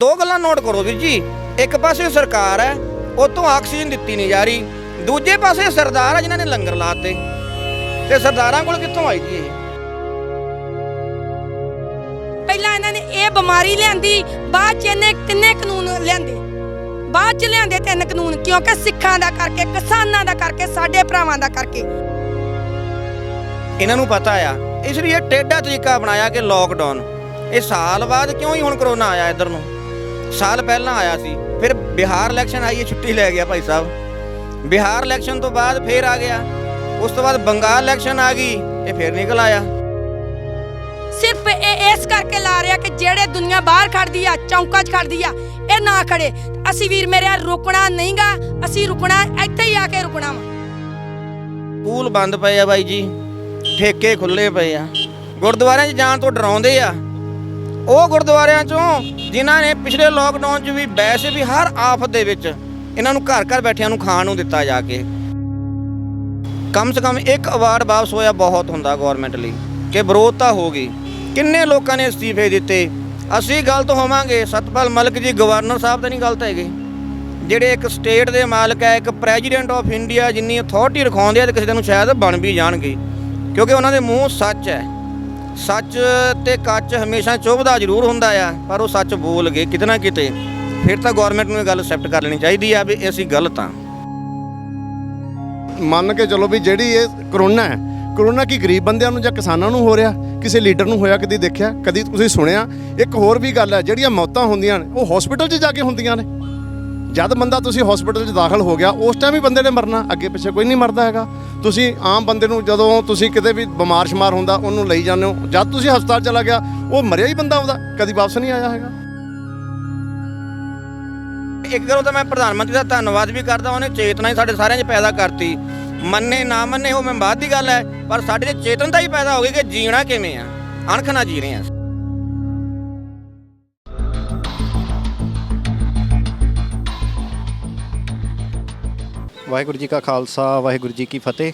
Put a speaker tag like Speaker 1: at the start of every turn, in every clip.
Speaker 1: ਦੋ ਗੱਲਾਂ ਨੋਟ ਕਰੋ ਵੀਰ ਜੀ। ਇੱਕ ਪਾਸੇ ਸਰਕਾਰ ਹੈ ਉਤੋਂ ਆਕਸੀਜਨ ਦਿੱਤੀ ਨਹੀਂ ਜਾ ਰਹੀ। ਦੂਜੇ ਪਾਸੇ ਸਰਦਾਰ ਆ ਜਿਨ੍ਹਾਂ ਨੇ ਲੰਗਰ ਲਾਤੇ ਤੇ ਸਰਦਾਰਾਂ ਕੋਲ ਕਿੱਥੋਂ ਆਈ ਜੀ ਇਹ?
Speaker 2: ਪਹਿਲਾਂ ਇਹਨਾਂ ਨੇ ਇਹ ਬਿਮਾਰੀ ਲਿਆਂਦੀ ਬਾਅਦ ਚ ਇਹਨੇ ਕਿੰਨੇ ਕਾਨੂੰਨ ਲਿਆਂਦੇ? ਬਾਅਦ ਚ ਲਿਆਂਦੇ ਤਿੰਨ ਕਾਨੂੰਨ ਕਿਉਂਕਿ ਸਿੱਖਾਂ ਦਾ ਕਰਕੇ ਕਿਸਾਨਾਂ ਦਾ ਕਰਕੇ ਸਾਡੇ ਭਰਾਵਾਂ ਦਾ ਕਰਕੇ।
Speaker 1: ਇਹਨਾਂ ਨੂੰ ਪਤਾ ਆ ਇਸ ਲਈ ਇਹ ਟੇਢਾ ਤਰੀਕਾ ਬਣਾਇਆ ਕਿ ਲੋਕਡਾਊਨ ਇਹ ਸਾਲ ਬਾਅਦ ਕਿਉਂ ਹੀ ਹੁਣ ਕਰੋਨਾ ਆਇਆ ਇੱਧਰ ਨੂੰ? ਸਾਲ ਪਹਿਲਾਂ ਆਇਆ ਸੀ ਫਿਰ ਬਿਹਾਰ ਇਲੈਕਸ਼ਨ ਆਈ ਇਹ ਛੁੱਟੀ ਲੈ ਗਿਆ ਭਾਈ ਸਾਹਿਬ। ਬਿਹਾਰ ਇਲੈਕਸ਼ਨ ਤੋਂ ਬਾਅਦ ਫੇਰ ਆ ਗਿਆ। ਉਸ ਤੋਂ ਬਾਅਦ ਬੰਗਾਲ ਇਲੈਕਸ਼ਨ ਆ ਗਈ ਇਹ ਫੇਰ ਨਿਕਲ ਆਇਆ।
Speaker 2: ਸਿਰਫ ਇਹ ਇਸ ਕਰਕੇ ਲਾ ਰਿਹਾ ਕਿ ਜਿਹੜੇ ਦੁਨੀਆ ਬਾਹਰ ਖੜਦੀ ਆ ਚੌਂਕਾਂ 'ਚ ਖੜਦੀ ਆ ਇਹ ਨਾ ਖੜੇ। ਅਸੀਂ ਵੀਰ ਮੇਰੇ ਰੁਕਣਾ ਨਹੀਂਗਾ ਅਸੀਂ ਰੁਕਣਾ ਇੱਥੇ ਹੀ ਆ ਕੇ ਰੁਕਣਾ ਵਾ।
Speaker 1: ਸਕੂਲ ਬੰਦ ਪਏ ਆ ਬਾਈ ਜੀ ਠੇਕੇ ਖੁੱਲੇ ਪਏ ਆ। ਗੁਰਦੁਆਰਿਆਂ 'ਚ ਜਾਣ ਤੋਂ ਡਰਾਉਂਦੇ ਆ। ਉਹ ਗੁਰਦੁਆਰਿਆਂ 'ਚੋਂ ਜਿਨ੍ਹਾਂ ਨੇ ਪਿਛਲੇ ਲੋਕਡਾਊਨ 'ਚ ਵੀ ਵੈਸੇ ਵੀ ਹਰ ਆਫਤ ਦੇ ਵਿੱਚ ਇਹਨਾਂ ਨੂੰ ਘਰ ਘਰ ਬੈਠਿਆਂ ਨੂੰ ਖਾਣ ਨੂੰ ਦਿੱਤਾ ਜਾ ਕੇ। ਕਮ ਸੇ ਕਮ ਇੱਕ ਅਵਾਰਡ ਵਾਪਸ ਹੋਇਆ ਬਹੁਤ ਹੁੰਦਾ ਗਵਰਨਮੈਂਟ ਲਈ ਕਿ ਵਿਰੋਧਤਾ ਹੋ ਗਈ। ਕਿੰਨੇ ਲੋਕਾਂ ਨੇ ਅਸਤੀਫੇ ਦਿੱਤੇ? ਅਸੀਂ ਗਲਤ ਹੋਵਾਂਗੇ। ਸਤਪਾਲ ਮਲਕ ਜੀ ਗਵਰਨਰ ਸਾਹਿਬ ਤਾਂ ਨਹੀਂ ਗਲਤ ਹੈਗੇ। ਜਿਹੜੇ ਇੱਕ ਸਟੇਟ ਦੇ ਮਾਲਕ ਹੈ, ਇੱਕ ਪ੍ਰੈਜ਼ੀਡੈਂਟ ਆਫ ਇੰਡੀਆ ਜਿੰਨੀ ਅਥਾਰਟੀ ਰਖਾਉਂਦੇ ਆ ਤੇ ਕਿਸੇ ਦਿਨ ਸ਼ਾਇਦ ਬਣ ਵੀ ਜਾਣਗੇ। ਕਿਉਂਕਿ ਉਹਨਾਂ ਦੇ ਮੂੰਹ ਸੱਚ ਹੈ। ਸੱਚ ਤੇ ਕੱਚ ਹਮੇਸ਼ਾ ਚੁਭਦਾ ਜ਼ਰੂਰ ਹੁੰਦਾ ਆ, ਪਰ ਉਹ ਸੱਚ ਬੋਲ ਗਏ ਕਿਤੇ ਨਾ ਕਿਤੇ। ਫਿਰ ਤਾਂ ਗਵਰਨਮੈਂਟ ਨੂੰ ਇਹ ਗੱਲ ਐਕਸੈਪਟ ਕਰ ਲੈਣੀ ਚਾਹੀਦੀ ਆ ਵੀ ਅਸੀਂ ਗਲਤ ਆ।
Speaker 3: ਮੰਨ ਕੇ ਚਲੋ ਵੀ ਜਿਹੜੀ ਇਹ ਕਰੋਨਾ ਹੈ ਕਰੋਨਾ ਕੀ ਗਰੀਬ ਬੰਦਿਆਂ ਨੂੰ ਜਾਂ ਕਿਸਾਨਾਂ ਨੂੰ ਹੋ ਰਿਹਾ? ਕਿਸੇ ਲੀਡਰ ਨੂੰ ਹੋਇਆ, ਕਦੀ ਦੇਖਿਆ? ਕਦੀ ਤੁਸੀਂ ਸੁਣਿਆ? ਇੱਕ ਹੋਰ ਵੀ ਗੱਲ ਹੈ, ਜਿਹੜੀਆਂ ਮੌਤਾਂ ਹੁੰਦੀਆਂ ਨੇ, ਉਹ ਹਸਪੀਟਲ 'ਚ ਜਾ ਕੇ ਹੁੰਦੀਆਂ ਨੇ। ਜਦ ਬੰਦਾ ਤੁਸੀਂ ਹਸਪੀਟਲ 'ਚ ਦਾਖਲ ਹੋ ਗਿਆ, ਉਸ ਟਾਈਮ ਹੀ ਬੰਦੇ ਨੇ ਮਰਨਾ, ਅੱਗੇ ਪਿੱਛੇ ਕੋਈ ਨਹੀਂ ਮਰਦਾ ਹੈਗਾ। ਤੁਸੀਂ ਆਮ ਬੰਦੇ ਨੂੰ ਜਦੋਂ ਤੁਸੀਂ ਕਿਤੇ ਵੀ ਬਿਮਾਰ ਸ਼ਮਾਰ ਹੁੰਦਾ, ਉਹਨੂੰ ਲਈ ਜਾਂਦੇ ਹੋ। ਜਦ ਤੁਸੀਂ ਹਸਪਤਾਲ ਚਲਾ ਗਿਆ, ਉਹ ਮਰਿਆ ਹੀ ਬੰਦਾ ਉਹਦਾ, ਕਦੀ ਵਾਪਸ ਨਹੀਂ ਆਇਆ ਹੈਗਾ।
Speaker 1: ਇੱਕ ਗੱਲੋਂ ਤਾਂ ਮੈਂ ਪ੍ਰਧਾਨ ਮੰਤਰੀ ਦਾ ਧੰਨਵਾਦ ਵੀ ਕਰਦਾ, ਉਹਨੇ ਚੇਤਨਾ ਹੀ ਸਾਡੇ ਸਾਰਿਆਂ 'ਚ ਪੈਦਾ ਕਰਤੀ। ਮੰਨੇ ਨਾ ਮੰਨੇ, ਉਹ ਮੈਂ ਬਾਅਦ ਦੀ ਗੱਲ ਹੈ, ਪਰ ਸਾਡੇ 'ਚ ਚੇਤਨਤਾ ਹੀ ਪੈਦਾ ਹੋ ਗਈ ਕਿ ਜੀਣਾ ਕਿਵੇਂ ਆ? ਅਣਖ ਨਾਲ ਜੀ ਰਹੇ ਆ
Speaker 4: ਵਾਹਿਗੁਰੂ ਜੀ ਕਾ ਖਾਲਸਾ, ਵਾਹਿਗੁਰੂ ਜੀ ਕੀ ਫਤਿਹ।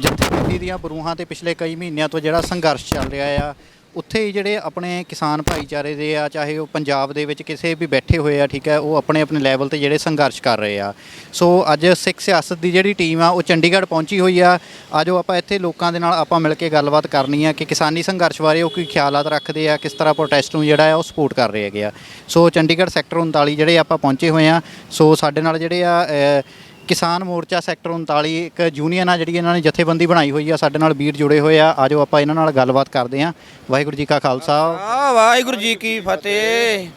Speaker 4: ਜਥੇਬੰਦੀ ਦੀਆਂ ਬਰੂਹਾਂ ਤੇ ਪਿਛਲੇ ਕਈ ਮਹੀਨਿਆਂ ਤੋਂ ਜਿਹੜਾ ਸੰਘਰਸ਼ ਚੱਲ ਰਿਹਾ ਆ, ਉੱਥੇ ਹੀ ਜਿਹੜੇ ਆਪਣੇ ਕਿਸਾਨ ਭਾਈਚਾਰੇ ਦੇ ਆ, ਚਾਹੇ ਉਹ ਪੰਜਾਬ ਦੇ ਵਿੱਚ ਕਿਸੇ ਵੀ ਬੈਠੇ ਹੋਏ ਆ, ਠੀਕ ਹੈ, ਉਹ ਆਪਣੇ ਆਪਣੇ ਲੈਵਲ ਤੇ ਜਿਹੜੇ ਸੰਘਰਸ਼ ਕਰ ਰਹੇ ਆ। ਸੋ ਅੱਜ ਸਿੱਖ ਸਿਆਸਤ ਦੀ ਜਿਹੜੀ ਟੀਮ ਆ, ਉਹ ਚੰਡੀਗੜ੍ਹ ਪਹੁੰਚੀ ਹੋਈ ਆ। ਅੱਜ ਉਹ ਆਪਾਂ ਇੱਥੇ ਲੋਕਾਂ ਦੇ ਨਾਲ ਆਪਾਂ ਮਿਲ ਕੇ ਗੱਲਬਾਤ ਕਰਨੀ ਆ ਕਿ ਕਿਸਾਨੀ ਸੰਘਰਸ਼ ਬਾਰੇ ਉਹ ਕੀ ਖਿਆਲਾਤ ਰੱਖਦੇ ਆ, ਕਿਸ ਤਰ੍ਹਾਂ ਪ੍ਰੋਟੈਸਟ ਨੂੰ ਜਿਹੜਾ ਆ ਉਹ ਸਪੋਰਟ ਕਰ ਰਹੇ ਹੈਗੇ ਆ। ਸੋ ਚੰਡੀਗੜ੍ਹ ਸੈਕਟਰ 39 ਜਿਹੜੇ ਆਪਾਂ ਪਹੁੰਚੇ ਹੋਏ ਆ, ਸੋ ਸਾਡੇ ਨਾਲ ਜਿਹੜੇ ਆ ਕਿਸਾਨ ਮੋਰਚਾ ਸੈਕਟਰ 39 ਇੱਕ ਯੂਨੀਅਨ ਆ ਜਿਹੜੀ ਇਹਨਾਂ ਨੇ ਜਥੇਬੰਦੀ ਬਣਾਈ ਹੋਈ ਆ, ਸਾਡੇ ਨਾਲ ਵੀਰ ਜੁੜੇ ਹੋਏ ਆ। ਆਜੋ ਆਪਾਂ ਇਹਨਾਂ ਨਾਲ ਗੱਲਬਾਤ ਕਰਦੇ ਆ ਵਾਹਿਗੁਰੂ ਜੀ ਕਾ ਖਾਲਸਾ।
Speaker 1: ਵਾਹਿਗੁਰੂ ਜੀ ਕੀ ਫਤਿਹ।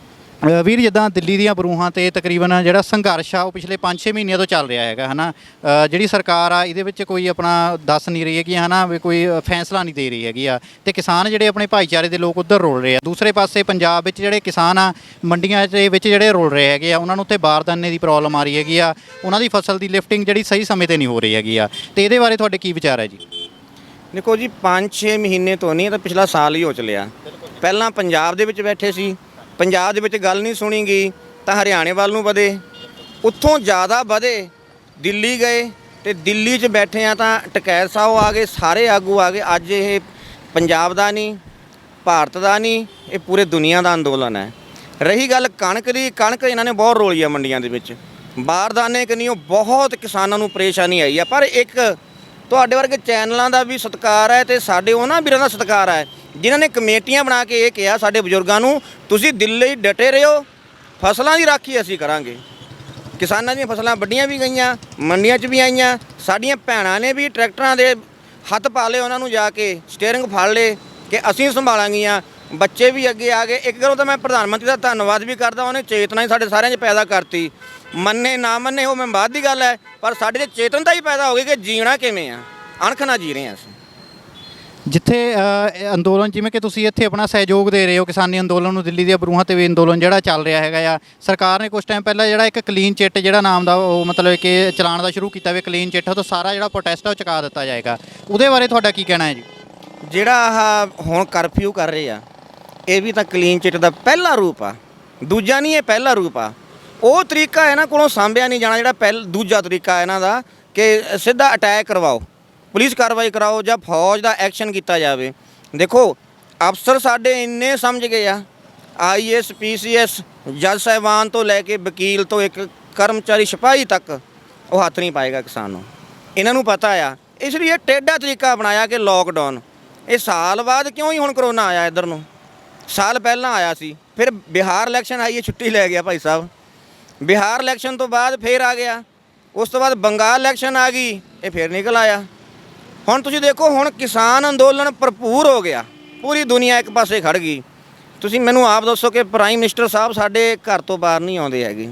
Speaker 4: ਅ, ਵੀਰ ਜਿੱਦਾਂ ਦਿੱਲੀ ਦੀਆਂ ਬਰੂਹਾਂ ਤੇ ਤਕਰੀਬਨ ਜਿਹੜਾ ਸੰਘਰਸ਼ ਆ ਉਹ ਪਿਛਲੇ 5-6 ਮਹੀਨਿਆਂ ਤੋਂ ਚੱਲ ਰਿਹਾ ਹੈਗਾ ਹਨਾ? ਅ, ਜਿਹੜੀ ਸਰਕਾਰ ਆ ਇਹਦੇ ਵਿੱਚ ਕੋਈ ਆਪਣਾ ਦੱਸ ਨਹੀਂ ਰਹੀ ਹੈਗੀ ਹਨਾ? ਵੀ ਕੋਈ ਅ, ਫੈਸਲਾ ਨਹੀਂ ਦੇ ਰਹੀ ਹੈਗੀ ਆ। ਤੇ ਕਿਸਾਨ ਜਿਹੜੇ ਆਪਣੇ ਭਾਈਚਾਰੇ ਦੇ ਲੋਕ ਉਧਰ ਰੋਲ ਰਹੇ ਆ। ਦੂਸਰੇ ਪਾਸੇ ਪੰਜਾਬ ਵਿੱਚ ਜਿਹੜੇ ਕਿਸਾਨ ਆ ਮੰਡੀਆਂ ਦੇ ਵਿੱਚ ਜਿਹੜੇ ਰੋਲ ਰਹੇ ਹੈਗੇ ਆ ਉਹਨਾਂ ਨੂੰ ਉੱਥੇ ਬਾਰਦਾਨੇ ਦੀ ਪ੍ਰੋਬਲਮ ਆ ਰਹੀ ਹੈਗੀ ਆ। ਉਹਨਾਂ ਦੀ ਫਸਲ ਦੀ ਲਿਫਟਿੰਗ ਜਿਹੜੀ ਸਹੀ ਸਮੇਂ ਤੇ ਨਹੀਂ ਹੋ ਰਹੀ ਹੈਗੀ ਆ। ਤੇ ਇਹਦੇ ਬਾਰੇ ਤੁਹਾਡੇ ਕੀ ਵਿਚਾਰ ਹੈ ਜੀ?
Speaker 1: ਦੇਖੋ ਜੀ 5-6 ਮਹੀਨੇ ਤੋਂ ਨਹੀਂ ਇਹ ਤਾਂ ਪਿਛਲਾ ਸਾਲ ਹੀ ਹੋ ਚਲਿਆ। ਪਹਿਲਾਂ ਪੰਜਾਬ ਦੇ ਵਿੱਚ ਬੈਠੇ ਸੀ ਪੰਜਾਬ ਦੇ ਵਿੱਚ ਗੱਲ ਨਹੀਂ ਸੁਣੀ ਗਈ ਤਾਂ ਹਰਿਆਣੇ ਵੱਲ ਨੂੰ ਵਧੇ। ਉੱਥੋਂ ਜ਼ਿਆਦਾ ਵਧੇ, ਦਿੱਲੀ ਗਏ ਤੇ ਦਿੱਲੀ 'ਚ ਬੈਠੇ ਆ ਤਾਂ ਟਕੈਤ ਸਾਹਿਬ ਆ ਗਏ, ਸਾਰੇ ਆਗੂ ਆ ਗਏ। ਅੱਜ ਇਹ ਪੰਜਾਬ ਦਾ ਨਹੀਂ, ਭਾਰਤ ਦਾ ਨਹੀਂ, ਇਹ ਪੂਰੇ ਦੁਨੀਆ ਦਾ ਅੰਦੋਲਨ ਹੈ। ਰਹੀ ਗੱਲ ਕਣਕ ਦੀ, ਕਣਕ ਇਹਨਾਂ ਨੇ ਬਹੁਤ ਰੋਲੀ ਆ ਮੰਡੀਆਂ ਦੇ ਵਿੱਚ। ਬਾਰਦਾਨੇ ਕਨੀਓ ਬਹੁਤ ਕਿਸਾਨਾਂ ਨੂੰ ਪਰੇਸ਼ਾਨੀ ਆਈ ਆ। ਪਰ ਇੱਕ ਤੁਹਾਡੇ ਵਰਗੇ ਚੈਨਲਾਂ ਦਾ ਵੀ ਸਤਿਕਾਰ ਹੈ ਤੇ ਸਾਡੇ ਉਹਨਾਂ ਵੀਰਾਂ ਦਾ ਸਤਿਕਾਰ ਹੈ ਜਿਨ੍ਹਾਂ ਨੇ ਕਮੇਟੀਆਂ ਬਣਾ ਕੇ ਇਹ ਕਿਹਾ ਸਾਡੇ ਬਜ਼ੁਰਗਾਂ ਨੂੰ, ਤੁਸੀਂ ਦਿੱਲੀ ਡਟੇ ਰਹੋ, ਫਸਲਾਂ ਦੀ ਰਾਖੀ ਅਸੀਂ ਕਰਾਂਗੇ। ਕਿਸਾਨਾਂ ਦੀਆਂ ਫਸਲਾਂ ਵੱਡੀਆਂ ਵੀ ਗਈਆਂ, ਮੰਡੀਆਂ 'ਚ ਵੀ ਆਈਆਂ, ਸਾਡੀਆਂ ਭੈਣਾਂ ਨੇ ਵੀ ਟਰੈਕਟਰਾਂ ਦੇ ਹੱਥ ਪਾ ਲਏ ਉਹਨਾਂ ਨੂੰ ਜਾ ਕੇ ਸਟੀਅਰਿੰਗ ਫੜ ਲਏ ਕਿ ਅਸੀਂ ਸੰਭਾਲਾਂਗੀਆਂ। ਬੱਚੇ ਵੀ ਅੱਗੇ ਆ ਗਏ। ਇੱਕ ਗੱਲੋਂ ਤਾਂ ਮੈਂ ਪ੍ਰਧਾਨ ਮੰਤਰੀ ਦਾ ਧੰਨਵਾਦ ਵੀ ਕਰਦਾ, ਉਹਨੇ ਚੇਤਨਾ ਹੀ ਸਾਡੇ ਸਾਰਿਆਂ 'ਚ ਪੈਦਾ ਕਰਤੀ। ਮੰਨੇ ਨਾ ਮੰਨੇ, ਉਹ ਮੈਂ ਬਾਅਦ ਦੀ ਗੱਲ ਹੈ, ਪਰ ਸਾਡੇ 'ਚ ਚੇਤਨਤਾ ਹੀ ਪੈਦਾ ਹੋ ਗਈ ਕਿ ਜੀਣਾ ਕਿਵੇਂ ਆ? ਅਣਖ ਨਾਲ ਜੀ ਰਹੇ ਹਾਂ ਅਸੀਂ।
Speaker 4: ਜਿੱਥੇ ਅ, ਅੰਦੋਲਨ ਜਿਵੇਂ ਕਿ ਤੁਸੀਂ ਇੱਥੇ ਆਪਣਾ ਸਹਿਯੋਗ ਦੇ ਰਹੇ ਹੋ ਕਿਸਾਨੀ ਅੰਦੋਲਨ ਨੂੰ ਦਿੱਲੀ ਦੀਆਂ ਬਰੂਹਾਂ ਤੇ ਵੀ ਅੰਦੋਲਨ ਜਿਹੜਾ ਚੱਲ ਰਿਹਾ ਹੈਗਾ ਆ। ਸਰਕਾਰ ਨੇ ਕੁਝ ਟਾਈਮ ਪਹਿਲਾਂ ਜਿਹੜਾ ਇੱਕ ਕਲੀਨ ਚਿੱਟ ਜਿਹੜਾ ਨਾਮ ਦਾ ਉਹ ਮਤਲਬ ਕਿ ਚਲਾਉਣ ਦਾ ਸ਼ੁਰੂ ਕੀਤਾ ਵੀ ਕਲੀਨ ਚਿੱਟ ਤੋਂ ਸਾਰਾ ਜਿਹੜਾ ਪ੍ਰੋਟੈਸਟ ਆ ਉਹ ਚੁਕਾ ਦਿੱਤਾ ਜਾਏਗਾ। ਉਹਦੇ ਬਾਰੇ ਤੁਹਾਡਾ ਕੀ ਕਹਿਣਾ ਹੈ ਜੀ?
Speaker 1: ਜਿਹੜਾ ਆਹ ਹੁਣ ਕਰਫਿਊ ਕਰ ਰਹੇ ਆ ਇਹ ਵੀ ਤਾਂ ਕਲੀਨ ਚਿੱਟ ਦਾ ਪਹਿਲਾ ਰੂਪ ਆ। ਦੂਜਾ ਨਹੀਂ ਇਹ ਪਹਿਲਾ ਰੂਪ ਆ। ਉਹ ਤਰੀਕਾ ਇਹਨਾਂ ਕੋਲੋਂ ਸਾਂਭਿਆ ਨਹੀਂ ਜਾਣਾ ਜਿਹੜਾ ਪਹਿਲ ਦੂਜਾ ਤਰੀਕਾ ਇਹਨਾਂ ਦਾ ਕਿ ਸਿੱਧਾ ਅਟੈਕ ਕਰਵਾਓ। ਪੁਲਿਸ ਕਾਰਵਾਈ ਕਰਾਓ ਜਾਂ ਫੌਜ ਦਾ ਐਕਸ਼ਨ ਕੀਤਾ ਜਾਵੇ। ਦੇਖੋ, ਅਫਸਰ ਸਾਡੇ ਇੰਨੇ ਸਮਝ ਗਏ ਆ। ਆਈਐਸ ਪੀਸੀਐਸ ਜੱਜ ਸਾਹਿਬਾਨ ਤੋਂ ਲੈ ਕੇ ਵਕੀਲ ਤੋਂ ਇੱਕ ਕਰਮਚਾਰੀ ਸਿਪਾਹੀ ਤੱਕ ਉਹ ਹੱਥ ਨਹੀਂ ਪਾਏਗਾ ਕਿਸਾਨ ਨੂੰ। ਇਹਨਾਂ ਨੂੰ ਪਤਾ ਆ। ਇਸ ਲਈ ਇਹ ਟੇਢਾ ਤਰੀਕਾ ਬਣਾਇਆ ਕਿ ਲੋਕਡਾਊਨ ਇਹ ਸਾਲ ਬਾਅਦ ਕਿਉਂ ਹੀ ਹੁਣ ਕਰੋਨਾ ਆਇਆ ਇੱਧਰ ਨੂੰ? ਸਾਲ ਪਹਿਲਾਂ ਆਇਆ ਸੀ। ਫਿਰ ਬਿਹਾਰ ਇਲੈਕਸ਼ਨ ਆਈ ਹੈ ਛੁੱਟੀ ਲੈ ਗਿਆ ਭਾਈ ਸਾਹਿਬ। ਬਿਹਾਰ ਇਲੈਕਸ਼ਨ ਤੋਂ ਬਾਅਦ ਫੇਰ ਆ ਗਿਆ। ਉਸ ਤੋਂ ਬਾਅਦ ਬੰਗਾਲ ਇਲੈਕਸ਼ਨ ਆ ਗਈ, ਇਹ ਫੇਰ ਨਿਕਲ ਆਇਆ। ਹੁਣ ਤੁਸੀਂ ਦੇਖੋ, ਹੁਣ ਕਿਸਾਨ ਅੰਦੋਲਨ ਭਰਪੂਰ ਹੋ ਗਿਆ। ਪੂਰੀ ਦੁਨੀਆ ਇੱਕ ਪਾਸੇ ਖੜ ਗਈ। ਤੁਸੀਂ ਮੈਨੂੰ ਆਪ ਦੱਸੋ ਕਿ ਪ੍ਰਾਈਮ ਮਿਨਿਸਟਰ ਸਾਹਿਬ ਸਾਡੇ ਘਰ ਤੋਂ ਬਾਹਰ ਨਹੀਂ ਆਉਂਦੇ ਹੈਗੇ।